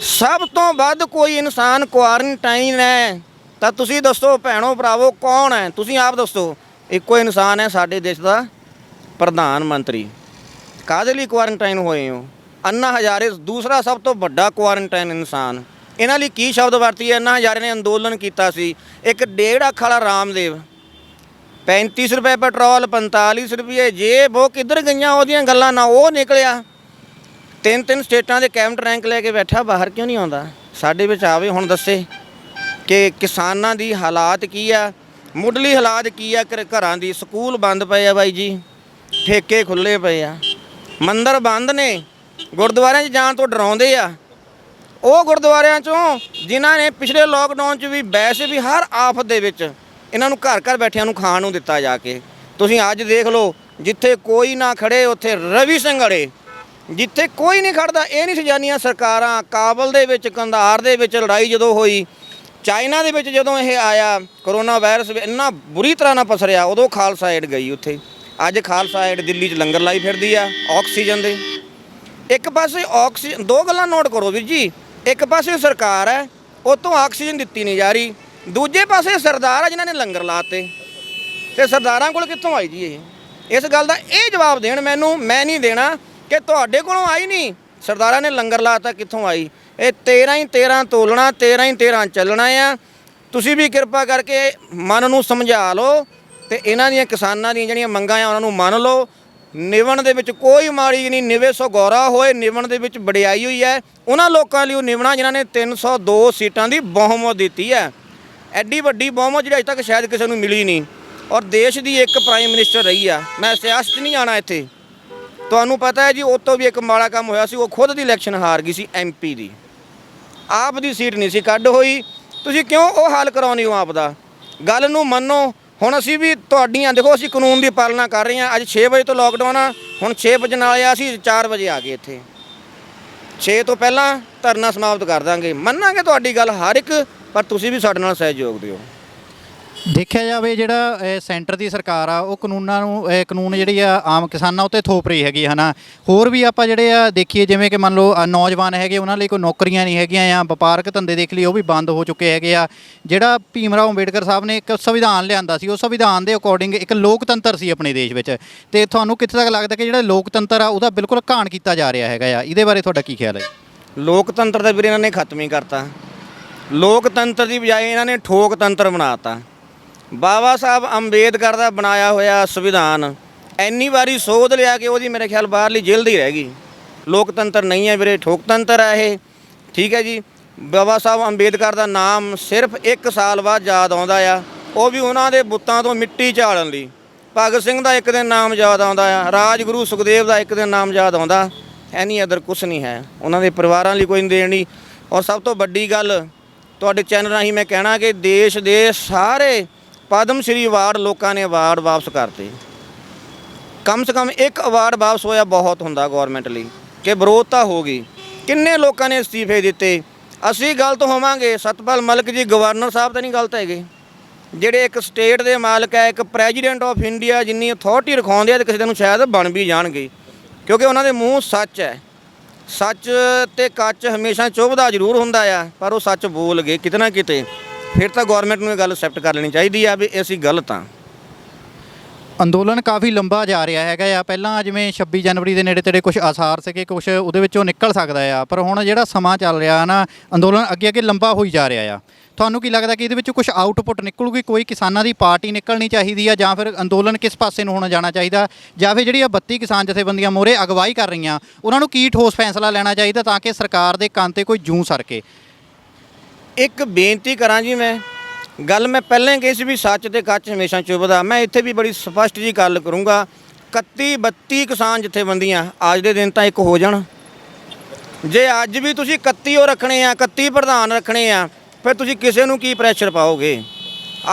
Speaker 1: ਸਭ ਤੋਂ ਵੱਧ ਕੋਈ ਇਨਸਾਨ ਕੁਆਰੰਟਾਈਨ ਹੈ। ਤਾਂ ਤੁਸੀਂ ਦੱਸੋ, ਭੈਣੋ ਭਰਾਵੋ, ਕੌਣ ਹੈ? ਤੁਸੀਂ ਆਪ ਦੱਸੋ, ਇੱਕੋ ਇਨਸਾਨ ਹੈ ਸਾਡੇ ਦੇਸ਼ ਦਾ ਪ੍ਰਧਾਨ ਮੰਤਰੀ। ਕਾਹਦੇ ਲਈ ਕੁਆਰੰਟਾਈਨ ਹੋਏ ਹੋ? ਅੰਨਾ ਹਜ਼ਾਰੇ ਦੂਸਰਾ ਸਭ ਤੋਂ ਵੱਡਾ ਕੁਆਰੰਟਾਈਨ ਇਨਸਾਨ। ਇਹਨਾਂ ਲਈ ਕੀ ਸ਼ਬਦ ਵਰਤੀ ਹੈ ਅੰਨਾ ਹਜ਼ਾਰੇ ਨੇ ਅੰਦੋਲਨ ਕੀਤਾ ਸੀ। ਇੱਕ ਡੇਢ ਅੱਖ ਵਾਲਾ ਰਾਮਦੇਵ। 35 ਰੁਪਏ ਪੈਟਰੋਲ 45 ਰੁਪਏ ਜੇ ਉਹ ਕਿੱਧਰ ਗਈਆਂ? ਉਹਦੀਆਂ ਗੱਲਾਂ ਨਾ ਉਹ ਨਿਕਲਿਆ। ਤਿੰਨ ਤਿੰਨ ਸਟੇਟਾਂ ਦੇ ਕੈਬਨਿਟ ਰੈਂਕ ਲੈ ਕੇ ਬੈਠਾ, ਬਾਹਰ ਕਿਉਂ ਨਹੀਂ ਆਉਂਦਾ? ਸਾਡੇ ਵਿੱਚ ਆਵੇ, ਹੁਣ ਦੱਸੇ ਕਿ ਕਿਸਾਨਾਂ ਦੀ ਹਾਲਾਤ ਕੀ ਆ? ਮੁੱਢਲੀ ਹਾਲਾਤ ਕੀ ਆ? ਘਰ- ਘਰਾਂ ਦੀ ਸਕੂਲ ਬੰਦ ਪਏ ਆ ਬਾਈ ਜੀ। ਠੇਕੇ ਖੁੱਲੇ ਪਏ ਆ। ਮੰਦਰ ਬੰਦ ਨੇ। ਗੁਰਦੁਆਰਿਆਂ 'ਚ ਜਾਣ ਤੋਂ ਡਰਾਉਂਦੇ ਆ। ਉਹ ਗੁਰਦੁਆਰਿਆਂ 'ਚੋਂ ਜਿਨ੍ਹਾਂ ਨੇ ਪਿਛਲੇ ਲੋਕਡਾਊਨ 'ਚ ਵੀ ਵੈਸੇ ਵੀ ਹਰ ਆਫਤ ਦੇ ਵਿੱਚ ਇਹਨਾਂ ਨੂੰ ਘਰ ਘਰ ਬੈਠਿਆਂ ਨੂੰ ਖਾਣ ਨੂੰ ਦਿੱਤਾ ਜਾ ਕੇ। ਤੁਸੀਂ ਅੱਜ ਦੇਖ ਲਓ, ਜਿੱਥੇ ਕੋਈ ਨਾ ਖੜੇ, ਉੱਥੇ ਰਵੀ ਸਿੰਘ ਅੜੇ। ਜਿੱਥੇ ਕੋਈ ਨਹੀਂ ਖੜਦਾ, ਇਹ ਨਹੀਂ ਸਜਾਨੀਆਂ ਸਰਕਾਰਾਂ। ਕਾਬਲ ਦੇ ਵਿੱਚ, ਕੰਧਾਰ ਦੇ ਵਿੱਚ ਲੜਾਈ ਜਦੋਂ ਹੋਈ, ਚਾਈਨਾ ਦੇ ਵਿੱਚ ਜਦੋਂ ਇਹ ਆਇਆ ਕਰੋਨਾ ਵਾਇਰਸ ਇੰਨਾ ਬੁਰੀ ਤਰ੍ਹਾਂ ਨਾਲ ਪਸਰਿਆ, ਉਦੋਂ ਖਾਲਸਾ ਏਡ ਗਈ ਉੱਥੇ। ਅੱਜ ਖਾਲਸਾ ਏਡ ਦਿੱਲੀ 'ਚ ਲੰਗਰ ਲਾਈ ਫਿਰਦੀ ਆ, ਆਕਸੀਜਨ ਦੇ। ਇੱਕ ਪਾਸੇ ਆਕਸੀਜਨ ਦੋ ਗੱਲਾਂ ਨੋਟ ਕਰੋ ਵੀਰ ਜੀ। ਇੱਕ ਪਾਸੇ ਸਰਕਾਰ ਹੈ ਉਹ ਤੋਂ ਆਕਸੀਜਨ ਦਿੱਤੀ ਨਹੀਂ ਜਾ ਰਹੀ, ਦੂਜੇ ਪਾਸੇ ਸਰਦਾਰ ਆ ਜਿਨ੍ਹਾਂ ਨੇ ਲੰਗਰ ਲਾਤੇ ਤੇ ਸਰਦਾਰਾਂ ਕੋਲ ਕਿੱਥੋਂ ਆਈ ਜੀ ਇਹ? ਇਸ ਗੱਲ ਦਾ ਇਹ ਜਵਾਬ ਦੇਣ ਮੈਨੂੰ, ਮੈਂ ਨਹੀਂ ਦੇਣਾ ਕਿ ਤੁਹਾਡੇ ਕੋਲੋਂ ਆਈ ਨਹੀਂ। ਸਰਦਾਰਾਂ ਨੇ ਲੰਗਰ ਲਾਤਾ ਕਿੱਥੋਂ ਆਈ? ਇਹ 13 ਹੀ 13 ਤੋਲਣਾ 13 ਹੀ 13 ਚੱਲਣਾ ਆ। ਤੁਸੀਂ ਵੀ ਕਿਰਪਾ ਕਰਕੇ ਮਨ ਨੂੰ ਸਮਝਾ ਲਓ ਤੇ ਇਹਨਾਂ ਦੀਆਂ ਕਿਸਾਨਾਂ ਦੀਆਂ ਜਿਹੜੀਆਂ ਮੰਗਾਂ ਆ, ਉਹਨਾਂ ਨੂੰ ਮੰਨ ਲਓ। ਨਿਵਣ ਦੇ ਵਿੱਚ ਕੋਈ ਮਾੜੀ ਨਹੀਂ, ਨਿਵੇ ਸੋ ਗੌਰਾ ਹੋਏ, ਨਿਵਣ ਦੇ ਵਿੱਚ ਵਡਿਆਈ ਹੋਈ ਹੈ। ਉਹਨਾਂ ਲੋਕਾਂ ਲਈ ਉਹ ਨਿਵਣਾ ਜਿਨ੍ਹਾਂ ਨੇ 302 ਸੀਟਾਂ ਦੀ ਬਹੁਮਤ ਦਿੱਤੀ ਹੈ। ਐਡੀ ਵੱਡੀ ਬਹੁਮਤ ਜਿਹੜੀ ਅਜੇ ਤੱਕ ਸ਼ਾਇਦ ਕਿਸੇ ਨੂੰ ਮਿਲੀ ਨਹੀਂ। ਔਰ ਦੇਸ਼ ਦੀ ਇੱਕ ਪ੍ਰਾਈਮ ਮਿਨਿਸਟਰ ਰਹੀ ਆ। ਮੈਂ ਸਿਆਸਤ 'ਚ ਨਹੀਂ ਆਣਾ ਇੱਥੇ। ਤੁਹਾਨੂੰ ਪਤਾ ਹੈ ਜੀ, ਉਹ ਤੋਂ ਵੀ ਇੱਕ ਮਾੜਾ ਕੰਮ ਹੋਇਆ ਸੀ, ਉਹ ਖੁਦ ਦੀ ਇਲੈਕਸ਼ਨ ਹਾਰ ਗਈ ਸੀ ਐਮਪੀ ਦੀ। ਆਪ ਦੀ ਸੀਟ ਨਹੀਂ ਸੀ, ਕੱਢ ਹੋਈ। ਤੁਸੀਂ ਕਿਉਂ ਉਹ ਹੱਲ ਕਰਾਉਣੀ ਹੋ ਆਪ ਦਾ? ਗੱਲ ਨੂੰ ਮੰਨੋ। ਹੁਣ ਅਸੀਂ ਵੀ ਤੁਹਾਡੀਆਂ, ਦੇਖੋ ਅਸੀਂ ਕਾਨੂੰਨ ਦੀ ਪਾਲਣਾ ਕਰ ਰਹੇ ਹਾਂ। ਅੱਜ 6 ਵਜੇ ਤੋਂ ਲੋਕਡਾਊਨ ਆ, ਹੁਣ 6 ਵਜੇ ਨਾਲ ਆ, ਅਸੀਂ 4 ਵਜੇ ਆ ਗਏ ਇੱਥੇ। 6 ਤੋਂ ਪਹਿਲਾਂ ਧਰਨਾ ਸਮਾਪਤ ਕਰ ਦਾਂਗੇ। ਮੰਨਾਂਗੇ ਤੁਹਾਡੀ ਗੱਲ ਹਰ ਇੱਕ, ਪਰ ਤੁਸੀਂ ਵੀ ਸਾਡੇ ਨਾਲ ਸਹਿਯੋਗ ਦਿਓ।
Speaker 4: ਦੇਖਿਆ ਜਾਵੇ ਜਿਹੜਾ ਸੈਂਟਰ ਦੀ ਸਰਕਾਰ ਆ, ਉਹ ਕਾਨੂੰਨਾਂ ਨੂੰ ਕਾਨੂੰਨ ਜਿਹੜੀ ਆ, ਆਮ ਕਿਸਾਨਾਂ ਉੱਤੇ ਥੋਪ ਰਹੀ ਹੈਗੀ ਹਨਾ। ਹੋਰ ਵੀ ਆਪਾਂ ਜਿਹੜੇ ਆ, ਦੇਖੀਏ ਜਿਵੇਂ ਕਿ ਮੰਨ ਲਓ ਨੌਜਵਾਨ ਹੈਗੇ, ਉਹਨਾਂ ਲਈ ਕੋਈ ਨੌਕਰੀਆਂ ਨਹੀਂ ਹੈਗੀਆਂ ਆ ਵਪਾਰਕ ਧੰਦੇ ਦੇਖ ਲਈ ਉਹ ਵੀ ਬੰਦ ਹੋ ਚੁੱਕੇ ਹੈਗੇ ਆ। ਜਿਹੜਾ ਭੀਮ ਰਾਓ ਅੰਬੇਡਕਰ ਸਾਹਿਬ ਨੇ ਇੱਕ ਸੰਵਿਧਾਨ ਲਿਆਂਦਾ ਸੀ, ਉਹ ਸੰਵਿਧਾਨ ਦੇ ਅਕੋਰਡਿੰਗ ਇੱਕ ਲੋਕਤੰਤਰ ਸੀ ਆਪਣੇ ਦੇਸ਼ ਵਿੱਚ। ਤੇ ਤੁਹਾਨੂੰ ਕਿੱਥੇ ਤੱਕ ਲੱਗਦਾ ਕਿ ਜਿਹੜਾ ਲੋਕਤੰਤਰ ਆ, ਉਹਦਾ ਬਿਲਕੁਲ ਘਾਣ ਕੀਤਾ ਜਾ ਰਿਹਾ ਹੈਗਾ ਆ? ਇਹਦੇ ਬਾਰੇ ਤੁਹਾਡਾ ਕੀ ਖਿਆਲ ਹੈ?
Speaker 1: ਲੋਕਤੰਤਰ ਦਾ ਵੀਰੇ ਇਹਨਾਂ ਨੇ ਖਤਮ ਹੀ ਕਰਤਾ। ਲੋਕਤੰਤਰ ਦੀ ਬਜਾਏ ਇਹਨਾਂ ਨੇ ਠੋਕਤੰਤਰ ਬਣਾਤਾ ਬਾਬਾ ਸਾਹਿਬ ਅੰਬੇਦਕਰ ਦਾ ਬਣਾਇਆ ਹੋਇਆ ਸੰਵਿਧਾਨ, ਇੰਨੀ ਵਾਰੀ ਸੋਧ ਲਿਆ ਕਿ ਉਹਦੀ ਮੇਰੇ ਖਿਆਲ ਬਾਹਰਲੀ ਜੇਲ੍ਹ ਦੀ ਰਹਿ ਗਈ। ਲੋਕਤੰਤਰ ਨਹੀਂ ਹੈ ਵੀਰੇ, ਠੋਕਤੰਤਰ ਹੈ ਇਹ। ਠੀਕ ਹੈ ਜੀ, ਬਾਬਾ ਸਾਹਿਬ ਅੰਬੇਦਕਰ ਦਾ ਨਾਮ ਸਿਰਫ 1 ਸਾਲ ਬਾਅਦ ਯਾਦ ਆਉਂਦਾ ਆ। ਉਹ ਵੀ ਉਹਨਾਂ ਦੇ ਬੁੱਤਾਂ ਤੋਂ ਮਿੱਟੀ ਝਾੜਨ ਲਈ। ਭਗਤ ਸਿੰਘ ਦਾ ਇੱਕ ਦਿਨ ਨਾਮ ਯਾਦ ਆਉਂਦਾ ਆ, ਰਾਜਗੁਰੂ ਸੁਖਦੇਵ ਦਾ ਇੱਕ ਦਿਨ ਨਾਮ ਯਾਦ ਆਉਂਦਾ। ਐਨੀ ਅਦਰ ਕੁਛ ਨਹੀਂ ਹੈ, ਉਹਨਾਂ ਦੇ ਪਰਿਵਾਰਾਂ ਲਈ ਕੋਈ ਦੇਣ ਨਹੀਂ। ਔਰ ਸਭ ਤੋਂ ਵੱਡੀ ਗੱਲ, ਤੁਹਾਡੇ ਚੈਨਲ ਰਾਹੀਂ ਮੈਂ ਕਹਿਣਾ ਕਿ ਦੇਸ਼ ਦੇ ਸਾਰੇ ਪਦਮ ਸ਼੍ਰੀ ਅਵਾਰਡ ਲੋਕਾਂ ਨੇ ਅਵਾਰਡ ਵਾਪਸ ਕਰਤੇ। ਕਮ ਸੇ ਕਮ ਇੱਕ ਅਵਾਰਡ ਵਾਪਸ ਹੋਇਆ ਬਹੁਤ ਹੁੰਦਾ ਗਵਰਨਮੈਂਟ ਲਈ। ਕਿ ਵਿਰੋਧ ਤਾਂ ਹੋ ਗਈ। ਕਿੰਨੇ ਲੋਕਾਂ ਨੇ ਅਸਤੀਫੇ ਦਿੱਤੇ? ਅਸੀਂ ਗਲਤ ਹੋਵਾਂਗੇ। ਸਤਪਾਲ ਮਲਕ ਜੀ ਗਵਰਨਰ ਸਾਹਿਬ ਤਾਂ ਨਹੀਂ ਗਲਤ ਹੈਗੇ। ਜਿਹੜੇ ਇੱਕ ਸਟੇਟ ਦੇ ਮਾਲਕ ਹੈ, ਇੱਕ ਪ੍ਰੈਜ਼ੀਡੈਂਟ ਆਫ ਇੰਡੀਆ ਜਿੰਨੀ ਅਥਾਰਟੀ ਰਖਾਉਂਦੇ ਆ ਤੇ ਕਿਸੇ ਦਿਨ ਸ਼ਾਇਦ ਬਣ ਵੀ ਜਾਣਗੇ। ਕਿਉਂਕਿ ਉਹਨਾਂ ਦੇ ਮੂੰਹ ਸੱਚ ਹੈ। ਸੱਚ ਤੇ ਕੱਚ ਹਮੇਸ਼ਾ ਚੁਭਦਾ ਜ਼ਰੂਰ ਹੁੰਦਾ ਆ, ਪਰ ਉਹ ਸੱਚ ਬੋਲ ਗਏ ਕਿਤੇ ਨਾ ਕਿਤੇ। ਫਿਰ ਤਾਂ ਗਵਰਨਮੈਂਟ ਨੂੰ ਇਹ ਗੱਲ ਅਸੈਪਟ ਕਰ ਲੈਣੀ ਚਾਹੀਦੀ ਆ ਵੀ ਅਸੀਂ ਗਲਤ ਆ।
Speaker 4: ਅੰਦੋਲਨ ਕਾਫੀ ਲੰਬਾ ਜਾ ਰਿਹਾ ਹੈਗਾ ਆ। ਪਹਿਲਾਂ ਜਿਵੇਂ 26 ਜਨਵਰੀ ਦੇ ਨੇੜੇ ਤੇੜੇ ਕੁਝ ਆਸਾਰ ਸੀਗੇ ਕੁਝ ਉਹਦੇ ਵਿੱਚੋਂ ਨਿਕਲ ਸਕਦਾ ਆ। ਪਰ ਹੁਣ ਜਿਹੜਾ ਸਮਾਂ ਚੱਲ ਰਿਹਾ ਨਾ, ਅੰਦੋਲਨ ਅੱਗੇ ਅੱਗੇ ਲੰਬਾ ਹੋਈ ਜਾ ਰਿਹਾ ਆ। ਤੁਹਾਨੂੰ ਕੀ ਲੱਗਦਾ ਕਿ ਇਹਦੇ ਵਿੱਚ ਕੁਝ ਆਊਟਪੁੱਟ ਨਿਕਲੂਗੀ? ਕੋਈ ਕਿਸਾਨਾਂ ਦੀ ਪਾਰਟੀ ਨਿਕਲਣੀ ਚਾਹੀਦੀ ਆ ਜਾਂ ਫਿਰ ਅੰਦੋਲਨ ਕਿਸ ਪਾਸੇ ਨੂੰ ਹੋਣਾ ਜਾਣਾ ਚਾਹੀਦਾ? ਜਾਂ ਫਿਰ ਜਿਹੜੀ ਆ 32 ਕਿਸਾਨ ਜਥੇਬੰਦੀਆਂ ਮੋਰੇ ਅਗਵਾਈ ਕਰ ਰਹੀਆਂ, ਉਹਨਾਂ ਨੂੰ ਕੀ ਠੋਸ ਫੈਸਲਾ ਲੈਣਾ ਚਾਹੀਦਾ ਤਾਂ ਕਿ ਸਰਕਾਰ ਦੇ ਕੰਨ ਤੇ ਕੋਈ ਜੂੰ ਸਰਕੇ
Speaker 1: ਇੱਕ ਬੇਨਤੀ ਕਰਾਂ ਜੀ ਮੈਂ। ਗੱਲ ਮੈਂ ਪਹਿਲਾਂ ਹੀ ਕਹੀ ਸੀ ਵੀ ਸੱਚ ਤੇ ਕੱਚ ਹਮੇਸ਼ਾ ਚੁਭਦਾ। ਮੈਂ ਇੱਥੇ ਵੀ ਬੜੀ ਸਪਸ਼ਟ ਜੀ ਗੱਲ ਕਰੂੰਗਾ। 31 32 ਕਿਸਾਨ ਜਥੇਬੰਦੀਆਂ, ਅੱਜ ਦੇ ਦਿਨ ਤਾਂ ਇੱਕ ਹੋ ਜਾਣ। ਜੇ ਅੱਜ ਵੀ ਤੁਸੀਂ 31 ਉਹ ਰੱਖਣੇ ਆ 31 ਪ੍ਰਧਾਨ ਰੱਖਣੇ ਆ, ਫਿਰ ਤੁਸੀਂ ਕਿਸੇ ਨੂੰ ਕੀ ਪ੍ਰੈਸ਼ਰ ਪਾਓਗੇ?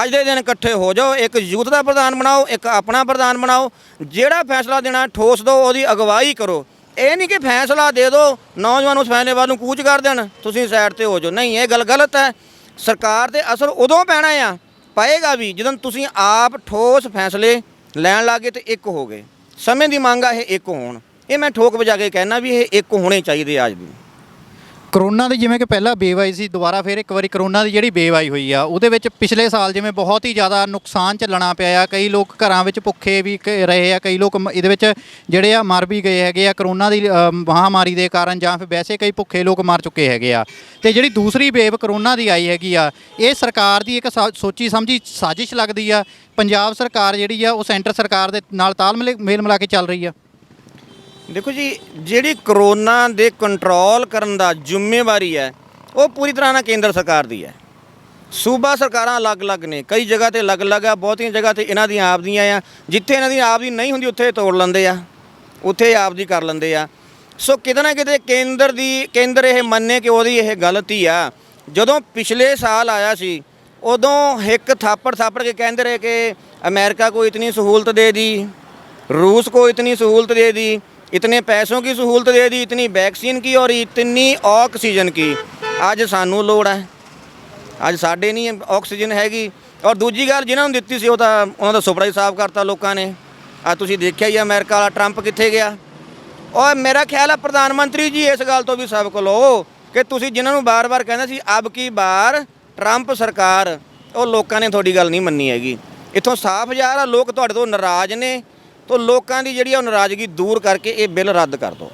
Speaker 1: ਅੱਜ ਦੇ ਦਿਨ ਇਕੱਠੇ ਹੋ ਜਾਓ, ਇੱਕ ਯੂਥ ਦਾ ਪ੍ਰਧਾਨ ਬਣਾਓ, ਇੱਕ ਆਪਣਾ ਪ੍ਰਧਾਨ ਬਣਾਓ। ਜਿਹੜਾ ਫੈਸਲਾ ਦੇਣਾ, ਠੋਸ ਦਿਓ ਉਹਦੀ ਅਗਵਾਈ ਕਰੋ। ਇਹ ਨਹੀਂ ਕਿ ਫੈਸਲਾ ਦੇ ਦਿਓ, ਨੌਜਵਾਨ ਉਸ ਫੈਸਲੇ ਵੱਲ ਨੂੰ ਕੂਚ ਕਰ ਦੇਣ, ਤੁਸੀਂ ਸਾਈਡ ਤੇ ਹੋ ਜਾਓ। ਨਹੀਂ, ਇਹ ਗੱਲ ਗਲਤ ਹੈ। ਸਰਕਾਰ ਤੇ ਅਸਰ ਉਦੋਂ ਪੈਣਾ ਆ, ਪਏਗਾ ਵੀ ਜਦੋਂ ਤੁਸੀਂ ਆਪ ਠੋਸ ਫੈਸਲੇ ਲੈਣ ਲੱਗੇ ਤੇ ਇੱਕ ਹੋ ਗਏ। ਸਮੇਂ ਦੀ ਮੰਗ ਆ ਇਹ ਇੱਕ ਹੋਣ। ਇਹ ਮੈਂ ਠੋਕ ਵਜਾ ਕੇ ਕਹਿਣਾ ਵੀ ਇਹ ਇੱਕ ਹੋਣੇ ਚਾਹੀਦੇ ਅੱਜ ਵੀ।
Speaker 4: ਕਰੋਨਾ ਦੀ ਜਿਵੇਂ ਕਿ ਪਹਿਲਾਂ ਬੇਵਾਈ ਸੀ ਦੁਬਾਰਾ ਫਿਰ ਇੱਕ ਵਾਰੀ ਕਰੋਨਾ ਦੀ ਜਿਹੜੀ ਬੇਵਾਈ ਹੋਈ ਆ ਉਹਦੇ ਵਿੱਚ ਪਿਛਲੇ ਸਾਲ ਜਿਵੇਂ ਬਹੁਤ ਹੀ ਜ਼ਿਆਦਾ ਨੁਕਸਾਨ ਝੱਲਣਾ ਪਿਆ ਆ ਕਈ ਲੋਕ ਘਰਾਂ ਵਿੱਚ ਭੁੱਖੇ ਵੀ ਕ- ਰਹੇ ਆ ਕਈ ਲੋਕ ਮ- ਇਹਦੇ ਵਿੱਚ ਜਿਹੜੇ ਆ ਮਰ ਵੀ ਗਏ ਹੈਗੇ ਆ ਕਰੋਨਾ ਦੀ ਅ, ਮਹਾਮਾਰੀ ਦੇ ਕਾਰਨ ਜਾਂ ਫਿਰ ਵੈਸੇ ਕਈ ਭੁੱਖੇ ਲੋਕ ਮਰ ਚੁੱਕੇ ਹੈਗੇ ਆ। ਤੇ ਜਿਹੜੀ ਦੂਸਰੀ ਵੇਵ ਕਰੋਨਾ ਦੀ ਆਈ ਹੈਗੀ ਆ ਇਹ ਸਰਕਾਰ ਦੀ ਇੱਕ ਸਾ- ਸੋਚੀ ਸਮਝੀ ਸਾਜ਼ਿਸ਼ ਲੱਗਦੀ ਆ ਪੰਜਾਬ ਸਰਕਾਰ ਜਿਹੜੀ ਆ ਉਹ ਸੈਂਟਰ ਸਰਕਾਰ ਦੇ ਨਾਲ ਤਾਲਮੇਲ ਮੇਲ ਮਿਲਾ ਕੇ ਚੱਲ ਰਹੀ ਆ।
Speaker 1: ਦੇਖੋ ਜੀ, ਜਿਹੜੀ ਕਰੋਨਾ ਦੇ ਕੰਟਰੋਲ ਕਰਨ ਦਾ ਜ਼ਿੰਮੇਵਾਰੀ ਹੈ, ਉਹ ਪੂਰੀ ਤਰ੍ਹਾਂ ਨਾਲ ਕੇਂਦਰ ਸਰਕਾਰ ਦੀ ਹੈ। ਸੂਬਾ ਸਰਕਾਰਾਂ ਅਲੱਗ-ਅਲੱਗ ਨੇ, ਕਈ ਜਗ੍ਹਾ ਤੇ ਅਲੱਗ-ਅਲੱਗ ਆ, ਬਹੁਤੀਆਂ ਜਗ੍ਹਾ ਤੇ ਇਹਨਾਂ ਦੀਆਂ ਆਪਦੀਆਂ ਆ, ਜਿੱਥੇ ਇਹਨਾਂ ਦੀ ਆਪਦੀ ਨਹੀਂ ਹੁੰਦੀ, ਉੱਥੇ ਤੋੜ ਲੈਂਦੇ ਆ, ਉੱਥੇ ਆਪਦੀ ਕਰ ਲੈਂਦੇ ਆ। ਸੋ ਕਿਤੇ ਨਾ ਕਿਤੇ ਕੇਂਦਰ ਦੀ, ਕੇਂਦਰ ਇਹ ਮੰਨੇ ਕਿ ਉਹਦੀ ਇਹ ਗਲਤੀ ਆ। ਜਦੋਂ ਪਿਛਲੇ ਸਾਲ ਆਇਆ ਸੀ, ਉਦੋਂ ਇੱਕ ਥਾਪੜ ਥਾਪੜ ਕੇ ਕਹਿੰਦੇ ਰਹੇ ਕਿ ਅਮਰੀਕਾ ਕੋ ਇਤਨੀ ਸਹੂਲਤ ਦੇ ਦੀ, ਰੂਸ ਕੋ ਇਤਨੀ ਸਹੂਲਤ ਦੇ ਦੀ इतने पैसों की सहूलत दे दी इतनी वैक्सीन की और इतनी ऑक्सीजन की ਅੱਜ ਸਾਨੂੰ ਲੋੜ ਹੈ ਅੱਜ ਸਾਡੇ ਨਹੀਂ ਆਕਸੀਜਨ ਹੈਗੀ ਔਰ ਦੂਜੀ ਗੱਲ ਜਿਨ੍ਹਾਂ ਨੂੰ ਦਿੱਤੀ ਸੀ ਉਹ ਤਾਂ ਉਹਨਾਂ ਦਾ ਸੁਪੜਾ ਹੀ ਸਾਫ਼ ਕਰਤਾ ਲੋਕਾਂ ਨੇ ਆ ਤੁਸੀਂ ਦੇਖਿਆ ਹੀ ਆ ਅਮਰੀਕਾ ਵਾਲਾ ਟਰੰਪ ਕਿੱਥੇ ਗਿਆ ਔਰ ਮੇਰਾ ਖਿਆਲ ਹੈ ਪ੍ਰਧਾਨ ਮੰਤਰੀ ਜੀ ਇਸ ਗੱਲ ਤੋਂ ਵੀ ਸਬਕ ਲਓ ਕਿ ਤੁਸੀਂ ਜਿਨ੍ਹਾਂ ਨੂੰ ਬਾਰ-ਬਾਰ ਕਹਿੰਦੇ ਸੀ ਅਬ ਕੀ ਬਾਰ ਟਰੰਪ ਸਰਕਾਰ ਉਹ ਲੋਕਾਂ ਨੇ ਤੁਹਾਡੀ ਗੱਲ ਨਹੀਂ ਮੰਨੀ ਹੈਗੀ ਇੱਥੋਂ ਸਾਫ਼ ਜ਼ਾਹਰ ਆ ਲੋਕ ਤੁਹਾਡੇ ਤੋਂ ਨਾਰਾਜ਼ ਨੇ ਤੋਂ ਲੋਕਾਂ ਦੀ ਜਿਹੜੀ ਉਹ ਨਾਰਾਜ਼ਗੀ ਦੂਰ ਕਰਕੇ ਇਹ ਬਿੱਲ ਰੱਦ ਕਰ ਦਿਓ।